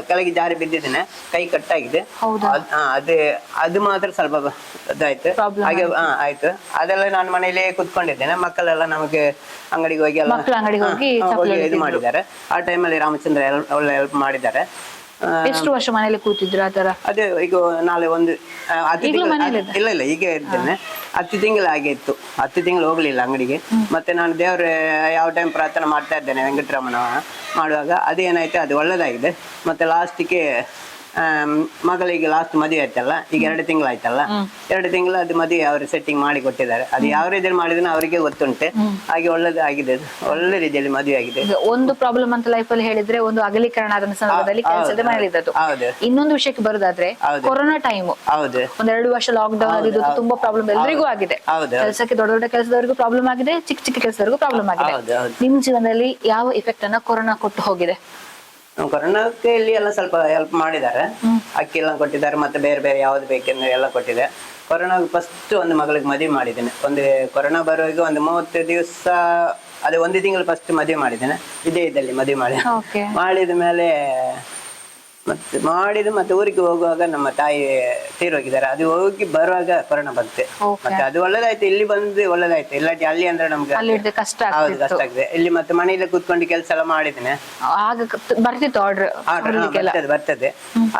ಕೆಳಗೆ ಜಾರಿ ಬಿದ್ದಿದ್ದೇನೆ ಕೈ ಕಟ್ಟಾಗಿದೆ ಹೌದಾ? ಅದ್- ಹಾ, ಅದೇ ಅದು ಮಾತ್ರ ಸ್ವಲ್ಪ ಇದಾಯ್ತು. Problem ಹಾಗೆ ಹಾ ಆಯ್ತು. ಅದೆಲ್ಲ ನಾನು ಮನೇಲಿ ಕುತ್ಕೊಂಡಿದ್ದೇನೆ. ಮಕ್ಕಳೆಲ್ಲ ನಮಗೆ ಅಂಗಡಿಗೆ ಹೋಗಿ ಎಲ್ಲ ಮಕ್ಳು ಅಂಗಡಿಗೆ ಹೋಗಿ ಹಾ, ಚಪ್ಪಲಿ ಇದು ಹೊಲಿತಿದ್ರು. ಮಾಡಿದ್ದಾರೆ. ಆ ಟೈಮಲ್ಲಿ ರಾಮಚಂದ್ರ ಎಲ್ಲ- ಒಳ್ಳೆ ಹೆಲ್ಪ್ ಮಾಡಿದ್ದಾರೆ. ಎಷ್ಟು ವರ್ಷ ಮನೇಲಿ ಕೂತಿದ್ರು ಆತರ ಅದೇ ಈಗ ನಾಳೆ ಒಂದು ಹತ್ತು ಈಗ್ಲೂ ತಿಂಗಳು ಮನೇಲಿದ್ದ? ಇಲ್ಲ ಇಲ್ಲ ಈಗ ಇದ್ದೇನೆ. ಹತ್ತು ತಿಂಗಳು ಆಗಿತ್ತು. ಹತ್ತು ತಿಂಗಳು ಹೋಗ್ಲಿಲ್ಲ ಅಂಗಡಿಗೆ. ಮತ್ತೆ ನಾನು ದೇವ್ರ ಯಾವ ಟೈಮ್ ಪ್ರಾರ್ಥನೆ ಮಾಡ್ತಾ ಇದ್ದೇನೆ ವೆಂಕಟರಮಣ ಮಾಡುವಾಗ ಅದೇನಾಯ್ತು ಅದು ಒಳ್ಳೇದಾಗಿದೆ. ಮತ್ತೆ ಲಾಸ್ಟಿಗೆ ಮಗಳಿಗೆ ಲಾಸ್ಟ್ ಮದುವೆ ಆಯ್ತಲ್ಲ ಈಗ ಎರಡು ತಿಂಗಳು ಆಯ್ತಲ್ಲ ಎರಡು ತಿಂಗಳು ಅದು ಮದುವೆ ಅವರು ಸೆಟ್ಟಿಂಗ್ ಮಾಡಿ ಕೊಟ್ಟಿದ್ದಾರೆ. ಅದು ಯಾವ ರೀತಿಯಲ್ಲಿ ಮಾಡಿದ್ರು ಅವರಿಗೆ ಗೊತ್ತುಂಟೆ. ಹಾಗೆ ಒಳ್ಳೇದು ಆಗಿದೆ. ಒಳ್ಳೆ ರೀತಿಯಲ್ಲಿ ಮದುವೆ ಆಗಿದೆ. ಒಂದು ಪ್ರಾಬ್ಲಮ್ ಅಂತ ಲೈಫ್ ಅಲ್ಲಿ ಹೇಳಿದ್ರೆ ಒಂದು ಅಗಲೀಕರಣ ಆದ ಸಂದರ್ಭದಲ್ಲಿ ಕೆಲಸದ ಹೌದು. ಇನ್ನೊಂದು ವಿಷಯಕ್ಕೆ ಬರುದಾದ್ರೆ. ಕೊರೋನಾ ಟೈಮ್ ಹೌದು. ಒಂದೆರಡು ವರ್ಷ ಲಾಕ್ ಡೌನ್ ಆಗಿದ್ದು ತುಂಬಾ ಪ್ರಾಬ್ಲಮ್ ಎಲ್ಲರಿಗೂ ಆಗಿದೆ. ಕೆಲಸಕ್ಕೆ ದೊಡ್ಡ ದೊಡ್ಡ ಕೆಲಸದವರಿಗೂ ಪ್ರಾಬ್ಲಮ್ ಆಗಿದೆ ಚಿಕ್ಕ ಚಿಕ್ಕ ಕೆಲಸದವರಿಗೂ ಪ್ರಾಬ್ಲಮ್ ಆಗಿದೆ. ನಿಮ್ ಜೀವನದಲ್ಲಿ ಯಾವ ಇಫೆಕ್ಟ್ ಅನ್ನ ಕೊರೋನಾ ಕೊಟ್ಟು ಹೋಗಿದೆ? ಕೊರೋನಾಕ್ಕೆ ಇಲ್ಲಿ ಎಲ್ಲ ಸ್ವಲ್ಪ ಹೆಲ್ಪ್ ಮಾಡಿದ್ದಾರೆ. ಅಕ್ಕಿ ಎಲ್ಲ ಕೊಟ್ಟಿದ್ದಾರೆ ಮತ್ತೆ ಬೇರೆ ಬೇರೆ ಯಾವ್ದು ಬೇಕೆಂದ್ರೆ ಎಲ್ಲ ಕೊಟ್ಟಿದೆ. ಕೊರೋನಾ ಫಸ್ಟ್ ಒಂದು ಮಗಳಿಗೆ ಮದುವೆ ಮಾಡಿದ್ದೇನೆ. ಒಂದು ಕೊರೋನಾ ಬರುವಾಗ ಒಂದು ಮೂವತ್ತು ದಿವಸ ಅದೇ ಒಂದು ತಿಂಗಳು ಫಸ್ಟ್ ಮದುವೆ ಮಾಡಿದ್ದೇನೆ. ಇದೇ ಇದ್ದಲ್ಲಿ ಮದುವೆ ಮಾಡಿ. ಮಾಡಿದ ಮೇಲೆ ಮತ್ತೆ ಮಾಡಿದ ಮತ್ತೆ ಊರಿಗೆ ಹೋಗುವಾಗ ನಮ್ಮ ತಾಯಿ ತೀರೋಗಿದ್ದಾರೆ. ಅದು ಹೋಗಿ ಬರುವಾಗ ಕೊರೋನಾ ಬಂತೆ. ಮತ್ತೆ ಅದು ಒಳ್ಳೇದಾಯ್ತು. ಇಲ್ಲಿ ಬಂದು ಒಳ್ಳೇದಾಯ್ತು. ಇಲ್ಲಾಟಿ ಅಲ್ಲಿ ಅಂದ್ರೆ ನಮ್ಗೆ ಅಲ್ಲಿ ಕಷ್ಟ ಹೌದು ಕಷ್ಟ ಆಗಿದೆ ಇಲ್ಲಿ ಮತ್ತೆ ಮನೆಯಲ್ಲೇ ಕೂತ್ಕೊಂಡು ಕೆಲಸ ಎಲ್ಲ ಮಾಡಿದ್ದೇನೆ. ಆಗ ಬರ್ತಿತ್ತು ಆರ್ಡರ್ ಬರ್ತದೆ ಬರ್ತದೆ.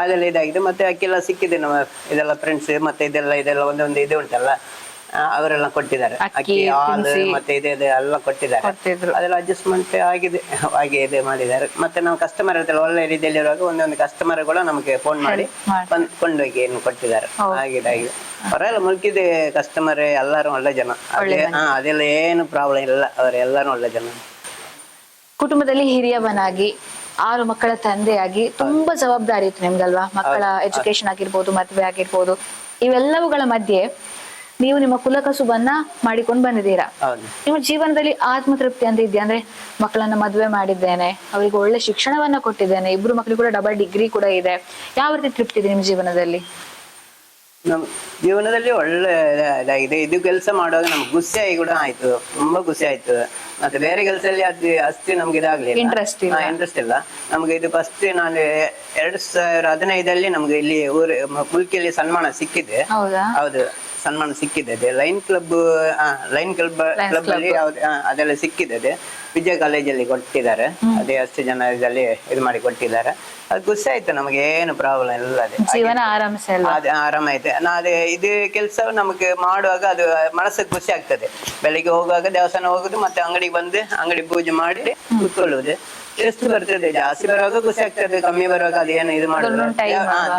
ಅದೆಲ್ಲ ಇದಾಗಿದೆ. ಮತ್ತೆ ಅಕ್ಕೆಲ್ಲ ಸಿಕ್ಕಿದೆ ನಮ್ಮ ಇದೆಲ್ಲ ಫ್ರೆಂಡ್ಸ್ ಮತ್ತೆ ಇದೆಲ್ಲ ಇದೆಲ್ಲ ಒಂದೊಂದು ಇದು ಉಂಟಲ್ಲ. ಅವರೆಲ್ಲ ಕೊಟ್ಟಿದ್ದಾರೆ. ಅಕ್ಕಿ, ಹಾಲು ಮತ್ತೆ ಇದೆ ಇದೆ ಎಲ್ಲ ಕೊಟ್ಟಿದ್ದಾರೆ. ಅದೆಲ್ಲ ಅಡ್ಜಸ್ಟ್ಮೆಂಟ್ ಆಗಿದೆ ಹಾಗೆ ಇದೆ ಮಾಡಿದ್ದಾರೆ. ಮತ್ತೆ ನಾವು ಕಸ್ಟಮರ್ ಹತ್ರ ಒಳ್ಳೆ ರೀತಿಯಲ್ಲಿ ಇರುವಾಗ ಒಂದೊಂದು ಕಸ್ಟಮರ್ ಕೂಡ ನಮಗೆ ಫೋನ್ ಮಾಡಿ ಕೊಂಡೋಗಿ ಏನು ಕೊಟ್ಟಿದ್ದಾರೆ. ಆಗಿದೆ ಆಗಿದೆ. ಅವರೆಲ್ಲ ಮುಲ್ಕಿದೆ ಕಸ್ಟಮರ್ ಎಲ್ಲರೂ ಒಳ್ಳೆ ಜನ. ಹಾ ಅದೆಲ್ಲ ಏನು ಪ್ರಾಬ್ಲಮ್ ಇಲ್ಲ. ಅವರೆಲ್ಲರೂ ಒಳ್ಳೆ ಜನ. ಕುಟುಂಬದಲ್ಲಿ ಹಿರಿಯವನಾಗಿ ಆರು ಮಕ್ಕಳ ತಂದೆಯಾಗಿ ತುಂಬಾ ಜವಾಬ್ದಾರಿ ಇತ್ತು ನಿಮ್ಗಲ್ವಾ? ಮಕ್ಕಳ ಎಜುಕೇಶನ್ ಆಗಿರ್ಬೋದು ಮದುವೆ ಆಗಿರ್ಬೋದು ಇವೆಲ್ಲವುಗಳ ಮಧ್ಯೆ ನೀವು ನಿಮ್ಮ ಕುಲಕಸುಬನ್ನ ಮಾಡಿಕೊಂಡು ಬಂದಿದ್ದೀರಾ. ನಿಮ್ಮ ಜೀವನದಲ್ಲಿ ಆತ್ಮತೃಪ್ತಿ ಅಂತ ಇದೆಯಾ ಅಂದ್ರೆ ಮಕ್ಕಳನ್ನ ಮದುವೆ ಮಾಡಿದ್ದೇನೆ ಅವರಿಗೆ ಒಳ್ಳೆ ಶಿಕ್ಷಣವನ್ನ ಕೊಟ್ಟಿದ್ದೇನೆ ಇಬ್ರು ಮಕ್ಕಳು ಕೂಡ ಡಬಲ್ ಡಿಗ್ರಿ ಕೂಡ ಇದೆ. ಯಾವ ರೀತಿ ತೃಪ್ತಿ ಇದೆ ನಿಮ್ಮ ಜೀವನದಲ್ಲಿ? ನಮ್ಮ ಜೀವನದಲ್ಲಿ ಒಳ್ಳೆ ಇದ- ಇದಾಗಿದೆ. ಇದು ಕೆಲಸ ಮಾಡುವಾಗ ನಮ್ಗೆ ಗುಸ್ಸೆ ಕೂಡ ಆಯ್ತು. ತುಂಬಾ ಗುಸ್ಸೆ ಆಯ್ತು. ಮತ್ತೆ ಬೇರೆ ಕೆಲಸದಲ್ಲಿ ಅದು ಅಷ್ಟು ನಮ್ಗೆ ಇದಾಗ್ಲಿಲ್ಲ. ಇಂಟ್ರೆಸ್ಟ್. ಇಂಟ್ರೆಸ್ಟ್ ಇಲ್ಲ. ನಮ್ಗೆ ಇದು ಫಸ್ಟ್ ನಾನು ಎರಡ್ ಸಾವಿರ ಹದಿನೈದಲ್ಲಿ ನಮ್ಗೆ ಇಲ್ಲಿ ಊರು ಕುಲ್ಕಿಯಲ್ಲಿ ಮುಲ್ಕಿಯಲ್ಲಿ ಸನ್ಮಾನ ಸಿಕ್ಕಿದೆ. ಹೌದಾ? ಹೌದು. ಸನ್ಮಾನ ಸಿಕ್ಕಿದೆ. ಅದೇ Lions Club Lions Club club ಅಲ್ಲಿ ಯಾವ್ದು ಅದೆಲ್ಲ ಸಿಕ್ಕಿದೆ. ಅದೇ ವಿಜಯ ಕಾಲೇಜಲ್ಲಿ ಕೊಟ್ಟಿದ್ದಾರೆ. ಅದೇ ಅಷ್ಟು ಜನ ಇದರಲ್ಲಿ ಇದು ಮಾಡಿ ಕೊಟ್ಟಿದ್ದಾರೆ. ಅದು ಖುಷಿ ಆಯ್ತು. ನಮಗೆ ಏನು ಪ್ರಾಬ್ಲಮ್ ಇಲ್ಲ ಅದೇ. ಜೀವನ ಆರಾಮಿಸಿ ಅಲ್ವಾ? ಅದೇ ಆರಾಮ ಐತೆ ನಾ ಅದೇ ಇದು ಕೆಲಸ ನಮಗೆ ಮಾಡುವಾಗ ಅದು ಮನಸ್ಸಿಗೆ ಖುಷಿ ಆಗ್ತದೆ. ಬೆಳಿಗ್ಗೆ ಹೋಗುವಾಗ ದೇವಸ್ಥಾನ ಹೋಗುದು ಮತ್ತೆ ಅಂಗಡಿಗೆ ಬಂದು ಅಂಗಡಿ ಪೂಜೆ ಮಾಡಿ ಕುತ್ಕೊಳ್ಳುವುದು. ಎಷ್ಟು ಬರ್ತದೆ? ಜಾಸ್ತಿ ಬರುವಾಗ ಖುಷಿ ಆಗ್ತದೆ ಕಮ್ಮಿ ಬರುವಾಗ ಅದೇನು ಇದು ಮಾಡುದು?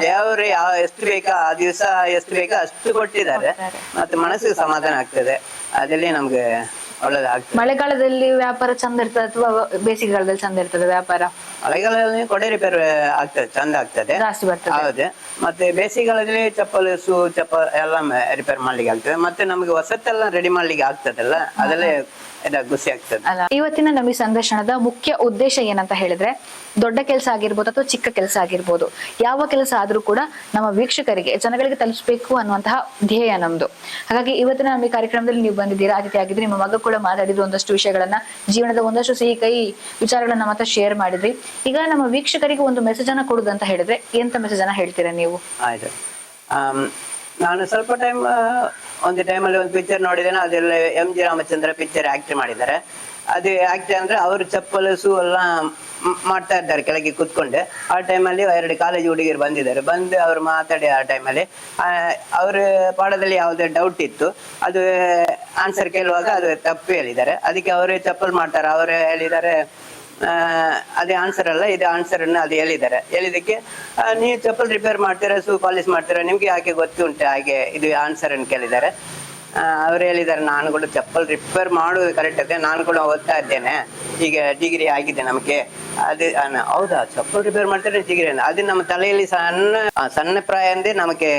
ದೇವರು ಯಾವ ಎಷ್ಟು ಬೇಕಾ ಆ ದಿವಸ ಎಷ್ಟು ಬೇಕಾ ಅಷ್ಟು ಕೊಟ್ಟಿದ್ದಾರೆ. ಮತ್ತೆ ಮನಸ್ಸಿಗೆ ಸಮಾಧಾನ ಆಗ್ತದೆ. ಅದರಲ್ಲಿ ನಮ್ಗೆ ಒಳ್ಳೇದಾಗ್ತದೆ. ಮಳೆಗಾಲದಲ್ಲಿ ವ್ಯಾಪಾರ ಚಂದ ಇರ್ತದೆ ಅಥವಾ ಬೇಸಿಗೆಗಾಲದಲ್ಲಿ ಚಂದ ಇರ್ತದೆ ವ್ಯಾಪಾರ? ಮಳೆಗಾಲದಲ್ಲಿ ಕೊಡೆ ರಿಪೇರ್ ಆಗ್ತದೆ ಚಂದ ಆಗ್ತದೆ. ಜಾಸ್ತಿ ಬರ್ತದೆ. ಹೌದು. ಮತ್ತೆ ಬೇಸಿಗೆಗಾಲದಲ್ಲಿ ಚಪ್ಪಲ್ ಶೂ ಚಪ್ಪಲ್ ಎಲ್ಲ ರಿಪೇರ್ ಮಾಡ್ಲಿಕ್ಕೆ ಆಗ್ತದೆ. ಮತ್ತೆ ನಮ್ಗೆ ಹೊಸತೆಲ್ಲ ರೆಡಿ ಮಾಡ್ಲಿಕ್ಕೆ ಆಗ್ತದಲ್ಲ ಅದೆಲ್ಲ ಖುಷಿ ಆಗ್ತದೆ. ಅಲ್ಲ ಇವತ್ತಿನ ನಮ್ಮ ಈ ಸಂದರ್ಶನದ ಮುಖ್ಯ ಉದ್ದೇಶ ಏನಂತ ಹೇಳಿದ್ರೆ ದೊಡ್ಡ ಕೆಲಸ ಆಗಿರ್ಬೋದು ಅಥವಾ ಚಿಕ್ಕ ಕೆಲಸ ಆಗಿರ್ಬೋದು ಯಾವ ಕೆಲಸ ಆದ್ರೂ ಕೂಡ ನಮ್ಮ ವೀಕ್ಷಕರಿಗೆ ಜನಗಳಿಗೆ ತಲುಪಿಸಬೇಕು ಅನ್ನುವಂತಹ ಧ್ಯೇಯ ನಮ್ದು. ಹಾಗಾಗಿ ಇವತ್ತಿನ ನಮ್ಮ ಈ ಕಾರ್ಯಕ್ರಮದಲ್ಲಿ ನೀವು ಬಂದಿದ್ದೀರಾ ಅತಿಥಿ ಆಗಿದ್ರೆ ನಿಮ್ಮ ಮಗ ಕೂಡ ಮಾತಾಡಿದ್ರು ಒಂದಷ್ಟು ವಿಷಯಗಳನ್ನ ಜೀವನದ ಒಂದಷ್ಟು ಸಿಹಿ ಕೈ ವಿಚಾರಗಳನ್ನ ಮಾತ್ರ ಶೇರ್ ಮಾಡಿದ್ರಿ. ಈಗ ನಮ್ಮ ವೀಕ್ಷಕರಿಗೆ ಒಂದು ಮೆಸೇಜ್ ಅನ್ನ ಕೊಡುದಂತ ಅಂತ ಹೇಳಿದ್ರೆ ಎಂತ ಮೆಸೇಜ್ ಅನ್ನ ಹೇಳ್ತೀರಾ ನೀವು? ಆಯ್ತು. ನಾನು ಸ್ವಲ್ಪ ಟೈಮ್ ಒಂದು ಟೈಮಲ್ಲಿ ಒಂದು ಪಿಕ್ಚರ್ ನೋಡಿದ್ದೇನೆ ಅದೆಲ್ಲ M G Ramachandra picture act ಮಾಡಿದ್ದಾರೆ. ಅದು ಆಕ್ಟ್ ಅಂದ್ರೆ ಅವರು ಚಪ್ಪಲು ಶೂ ಎಲ್ಲ ಮಾಡ್ತಾ ಇದ್ದಾರೆ ಕೆಳಗೆ ಕೂತ್ಕೊಂಡು. ಆ ಟೈಮಲ್ಲಿ ಎರಡು ಕಾಲೇಜ್ ಹುಡುಗಿಯರು ಬಂದಿದ್ದಾರೆ. ಬಂದು ಅವರು ಮಾತಾಡಿ ಆ ಟೈಮಲ್ಲಿ ಅವರ ಪಾಠದಲ್ಲಿ ಯಾವುದೇ ಡೌಟ್ ಇತ್ತು, ಅದು ಆನ್ಸರ್ ಕೇಳುವಾಗ ಅದು ತಪ್ಪು ಹೇಳಿದ್ದಾರೆ. ಅದಕ್ಕೆ ಅವರೇ ಚಪ್ಪಲ್ ಮಾಡ್ತಾರೆ. ಅವರೇ ಹೇಳಿದ್ದಾರೆ ಅದೇ ಆನ್ಸರ್ ಅಲ್ಲ, ಇದು ಆನ್ಸರ್ ಅನ್ನು ಅದು ಹೇಳಿದ್ದಾರೆ. ಹೇಳಿದಕ್ಕೆ ನೀವು ಚಪ್ಪಲ್ ರಿಪೇರ್ ಮಾಡ್ತೀರಾ ಶೂ ಪಾಲಿಶ್ ಮಾಡ್ತೀರಾ, ನಿಮ್ಗೆ ಯಾಕೆ ಗೊತ್ತುಂಟು ಹಾಗೆ ಇದು ಆನ್ಸರ್ ಅನ್ನು ಕೇಳಿದ್ದಾರೆ. ಅವ್ರು ಹೇಳಿದ್ದಾರೆ, ನಾನು ಕೂಡ ಚಪ್ಪಲ್ ರಿಪೇರ್ ಮಾಡುವುದು ಕರೆಕ್ಟ್ ಇದೆ ನಾನು ಕೂಡ ಓದ್ತಾ ಇದ್ದೇನೆ. ಈಗ ಡಿಗ್ರಿ ಆಗಿದೆ ನಮಗೆ. ಅದು ಹೌದಾ, ಚಪ್ಪಲ್ ರಿಪೇರ್ ಮಾಡ್ತಾರೆ ಡಿಗ್ರಿ ಅದು ನಮ್ಮ ತಲೆಯಲ್ಲಿ ಸಣ್ಣ ಸಣ್ಣ ಪ್ರಾಯಂದೇ ನಮಗೆ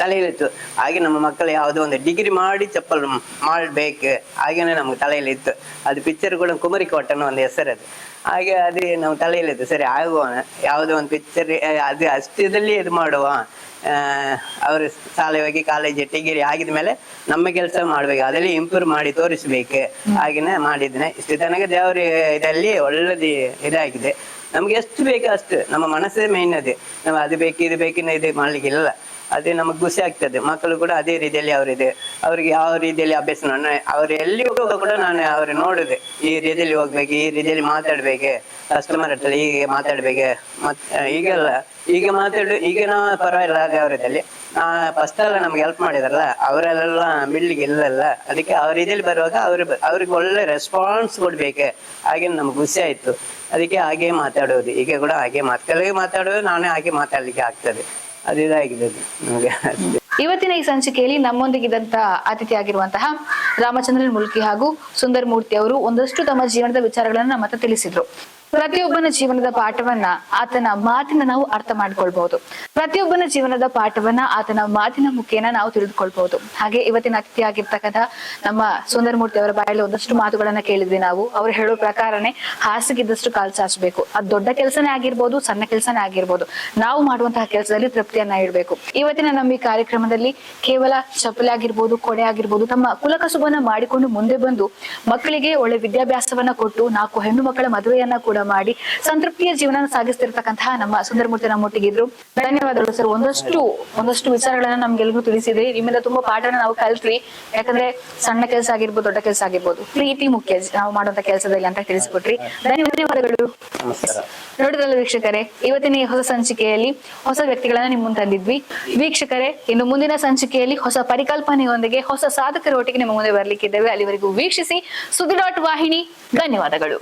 ತಲೆಯಲ್ಲಿತ್ತು ಹಾಗೆ ನಮ್ಮ ಮಕ್ಕಳು ಯಾವುದೋ ಒಂದು ಡಿಗ್ರಿ ಮಾಡಿ ಚಪ್ಪಲ್ ಮಾಡಬೇಕು. ಹಾಗೇನೆ ನಮ್ಗೆ ತಲೆಯಲ್ಲಿತ್ತು ಅದು ಪಿಕ್ಚರ್ ಕೂಡ ಕುಮರಿ ಕೋಟನ ಒಂದು ಹೆಸರು ಅದು ಹಾಗೆ ಅದೇ ನಮ್ಮ ತಲೆಯಲ್ಲಿತ್ತು ಸರಿ ಆಗುವ ಯಾವುದೋ ಒಂದು ಪಿಕ್ಚರ್ ಅದು ಅಷ್ಟದಲ್ಲಿ ಇದು ಮಾಡುವ. ಅವರು ಶಾಲೆ ಹೋಗಿ ಕಾಲೇಜ್ ಡಿಗ್ರಿ ಆಗಿದ ಮೇಲೆ ನಮ್ಮ ಕೆಲಸ ಮಾಡ್ಬೇಕು. ಅದರಲ್ಲಿ ಇಂಪ್ರೂವ್ ಮಾಡಿ ತೋರಿಸ್ಬೇಕು. ಹಾಗೇನೆ ಮಾಡಿದ್ದೇನೆ. ಇಷ್ಟು ತನಕ ದೇವರ ಇದರಲ್ಲಿ ಒಳ್ಳೇದು ಇದಾಗಿದೆ. ನಮ್ಗೆ ಎಷ್ಟು ಬೇಕು ಅಷ್ಟು. ನಮ್ಮ ಮನಸ್ಸೇ ಮೇನ್ ಅದೇ. ನಾವು ಅದು ಬೇಕು, ಇದು ಬೇಕಿನ ಇದು ಮಾಡ್ಲಿಕ್ಕಿಲ್ಲ ಅದೇ ನಮಗೆ ಖುಷಿ ಆಗ್ತದೆ. ಮಕ್ಕಳು ಕೂಡ ಅದೇ ರೀತಿಯಲ್ಲಿ ಅವರಿದೆ. ಅವ್ರಿಗೆ ಯಾವ ರೀತಿಯಲ್ಲಿ ಅಭ್ಯಾಸ ನಾನು, ಅವ್ರು ಎಲ್ಲಿ ಹೋಗುವಾಗ ಕೂಡ ನಾನು ಅವ್ರು ನೋಡುದೆ. ಈ ರೀತಿಯಲ್ಲಿ ಹೋಗ್ಬೇಕು, ಈ ರೀತಿಯಲ್ಲಿ ಮಾತಾಡ್ಬೇಕು ಕಸ್ಟಮರ್ ಹತ್ರ ಹೀಗೆ ಮಾತಾಡ್ಬೇಕು, ಮತ್ ಈಗೆಲ್ಲ ಈಗ ಮಾತಾಡು, ಈಗ ನಾವು ಪರವಾಗಿಲ್ಲ, ಅದೇ ಅವರದಲ್ಲಿ ಫಸ್ಟ್ ಎಲ್ಲ ನಮ್ಗೆ ಹೆಲ್ಪ್ ಮಾಡಿದಾರಲ್ಲ ಅವರೆಲ್ಲ ಬಿಲ್ಡಿಂಗ್ ಇಲ್ಲಲ್ಲ. ಅದಕ್ಕೆ ಅವ್ರ ರೀತಿಯಲ್ಲಿ ಬರುವಾಗ ಅವ್ರ ಅವ್ರಿಗೆ ಒಳ್ಳೆ ರೆಸ್ಪಾನ್ಸ್ ಕೊಡ್ಬೇಕು. ಹಾಗೆ ನಮ್ಗೆ ಖುಷಿ ಆಯ್ತು. ಅದಕ್ಕೆ ಹಾಗೆ ಮಾತಾಡೋದು. ಈಗ ಕೂಡ ಹಾಗೆ ಮಕ್ಕಳಿಗೆ ಮಾತಾಡೋದು, ನಾನೇ ಹಾಗೆ ಮಾತಾಡ್ಲಿಕ್ಕೆ ಆಗ್ತದೆ. ಇವತ್ತಿನ ಈ ಸಂಚಿಕೆಯಲ್ಲಿ ನಮ್ಮೊಂದಿಗಿದ್ದಂತ ಅತಿಥಿ ಆಗಿರುವಂತಹ ರಾಮಚಂದ್ರನ್ ಮುಲ್ಕಿ ಹಾಗೂ ಸುಂದರ್ ಮೂರ್ತಿ ಅವರು ಒಂದಷ್ಟು ತಮ್ಮ ಜೀವನದ ವಿಚಾರಗಳನ್ನ ನಮ್ಮ ತಿಳಿಸಿದ್ರು. ಪ್ರತಿಯೊಬ್ಬನ ಜೀವನದ ಪಾಠವನ್ನ ಆತನ ಮಾತಿನ ನಾವು ಅರ್ಥ ಮಾಡ್ಕೊಳ್ಬಹುದು. ಪ್ರತಿಯೊಬ್ಬನ ಜೀವನದ ಪಾಠವನ್ನ ಆತನ ಮಾತಿನ ಮುಖೇನ ನಾವು ತಿಳಿದುಕೊಳ್ಬಹುದು. ಹಾಗೆ ಇವತ್ತಿನ ಅತಿಥಿ ಆಗಿರ್ತಕ್ಕಂಥ ನಮ್ಮ ಸುಂದರಮೂರ್ತಿ ಅವರ ಬಾಯಲ್ಲಿ ಒಂದಷ್ಟು ಮಾತುಗಳನ್ನ ಕೇಳಿದ್ವಿ ನಾವು. ಅವ್ರು ಹೇಳೋ ಪ್ರಕಾರನೇ ಹಾಸಿಗಿದ್ದಷ್ಟು ಕಾಲ್ ಚಾಚಬೇಕು ಅದು ದೊಡ್ಡ ಕೆಲಸನೇ ಆಗಿರ್ಬೋದು, ಸಣ್ಣ ಕೆಲಸನೇ ಆಗಿರ್ಬೋದು. ನಾವು ಮಾಡುವಂತಹ ಕೆಲಸದಲ್ಲಿ ತೃಪ್ತಿಯನ್ನ ಇಡಬೇಕು. ಇವತ್ತಿನ ನಮ್ಮ ಈ ಕಾರ್ಯಕ್ರಮದಲ್ಲಿ ಕೇವಲ ಚಪ್ಪಲಿ ಆಗಿರ್ಬೋದು, ಕೊಡೆ ಆಗಿರ್ಬೋದು, ತಮ್ಮ ಕುಲಕಸುಬನ್ನ ಮಾಡಿಕೊಂಡು ಮುಂದೆ ಬಂದು ಮಕ್ಕಳಿಗೆ ಒಳ್ಳೆ ವಿದ್ಯಾಭ್ಯಾಸವನ್ನ ಕೊಟ್ಟು ನಾಲ್ಕು ಹೆಣ್ಣು ಮಕ್ಕಳ ಮದುವೆಯನ್ನ ಕೂಡ ಮಾಡಿ ಸಂತೃಪ್ತಿಯ ಜೀವನ ಸಾಗಿಸ್ತಿರ್ತಕ್ಕಂತಹ ನಮ್ಮ ಸುಂದರಮೂರ್ತಿ ನಮ್ಮೊಟ್ಟಿಗಿದ್ರು ಧನ್ಯವಾದಗಳು ಸರ್. ಒಂದಷ್ಟು ಒಂದಷ್ಟು ವಿಚಾರಗಳನ್ನ ನಮ್ಗೆಲ್ರಿಗೂ ತಿಳಿಸಿದ್ರಿ. ನಿಮ್ಮಿಂದ ತುಂಬಾ ಪಾಠನ ನಾವು ಕಲ್ತ್ವಿ. ಯಾಕಂದ್ರೆ ಸಣ್ಣ ಕೆಲಸ ಆಗಿರ್ಬೋದು ದೊಡ್ಡ ಕೆಲಸ ಆಗಿರ್ಬೋದು. ಪ್ರೀತಿ ಮುಖ್ಯ ನಾವು ಮಾಡುವಂತ ಕೆಲಸದಲ್ಲಿ ಅಂತ ತಿಳಿಸ್ಕೊಟ್ರಿ. ಧನ್ಯವಾದಗಳು. ನೋಡಿದ್ರಲ್ಲ ವೀಕ್ಷಕರೇ ಇವತ್ತಿನ ಈ ಹೊಸ ಸಂಚಿಕೆಯಲ್ಲಿ ಹೊಸ ವ್ಯಕ್ತಿಗಳನ್ನ ನಿಮ್ಮ ಮುಂದೆ ತಂದಿದ್ವಿ. ವೀಕ್ಷಕರೇ ಇನ್ನು ಮುಂದಿನ ಸಂಚಿಕೆಯಲ್ಲಿ ಹೊಸ ಪರಿಕಲ್ಪನೆಯೊಂದಿಗೆ ಹೊಸ ಸಾಧಕರ ಒಟ್ಟಿಗೆ ನಿಮ್ಮ ಮುಂದೆ ಬರ್ಲಿಕ್ಕಿದ್ದೇವೆ. ಅಲ್ಲಿವರೆಗೂ ವೀಕ್ಷಿಸಿ ಸುದ್ದಿ ಡಾಟ್ ವಾಹಿನಿ. ಧನ್ಯವಾದಗಳು.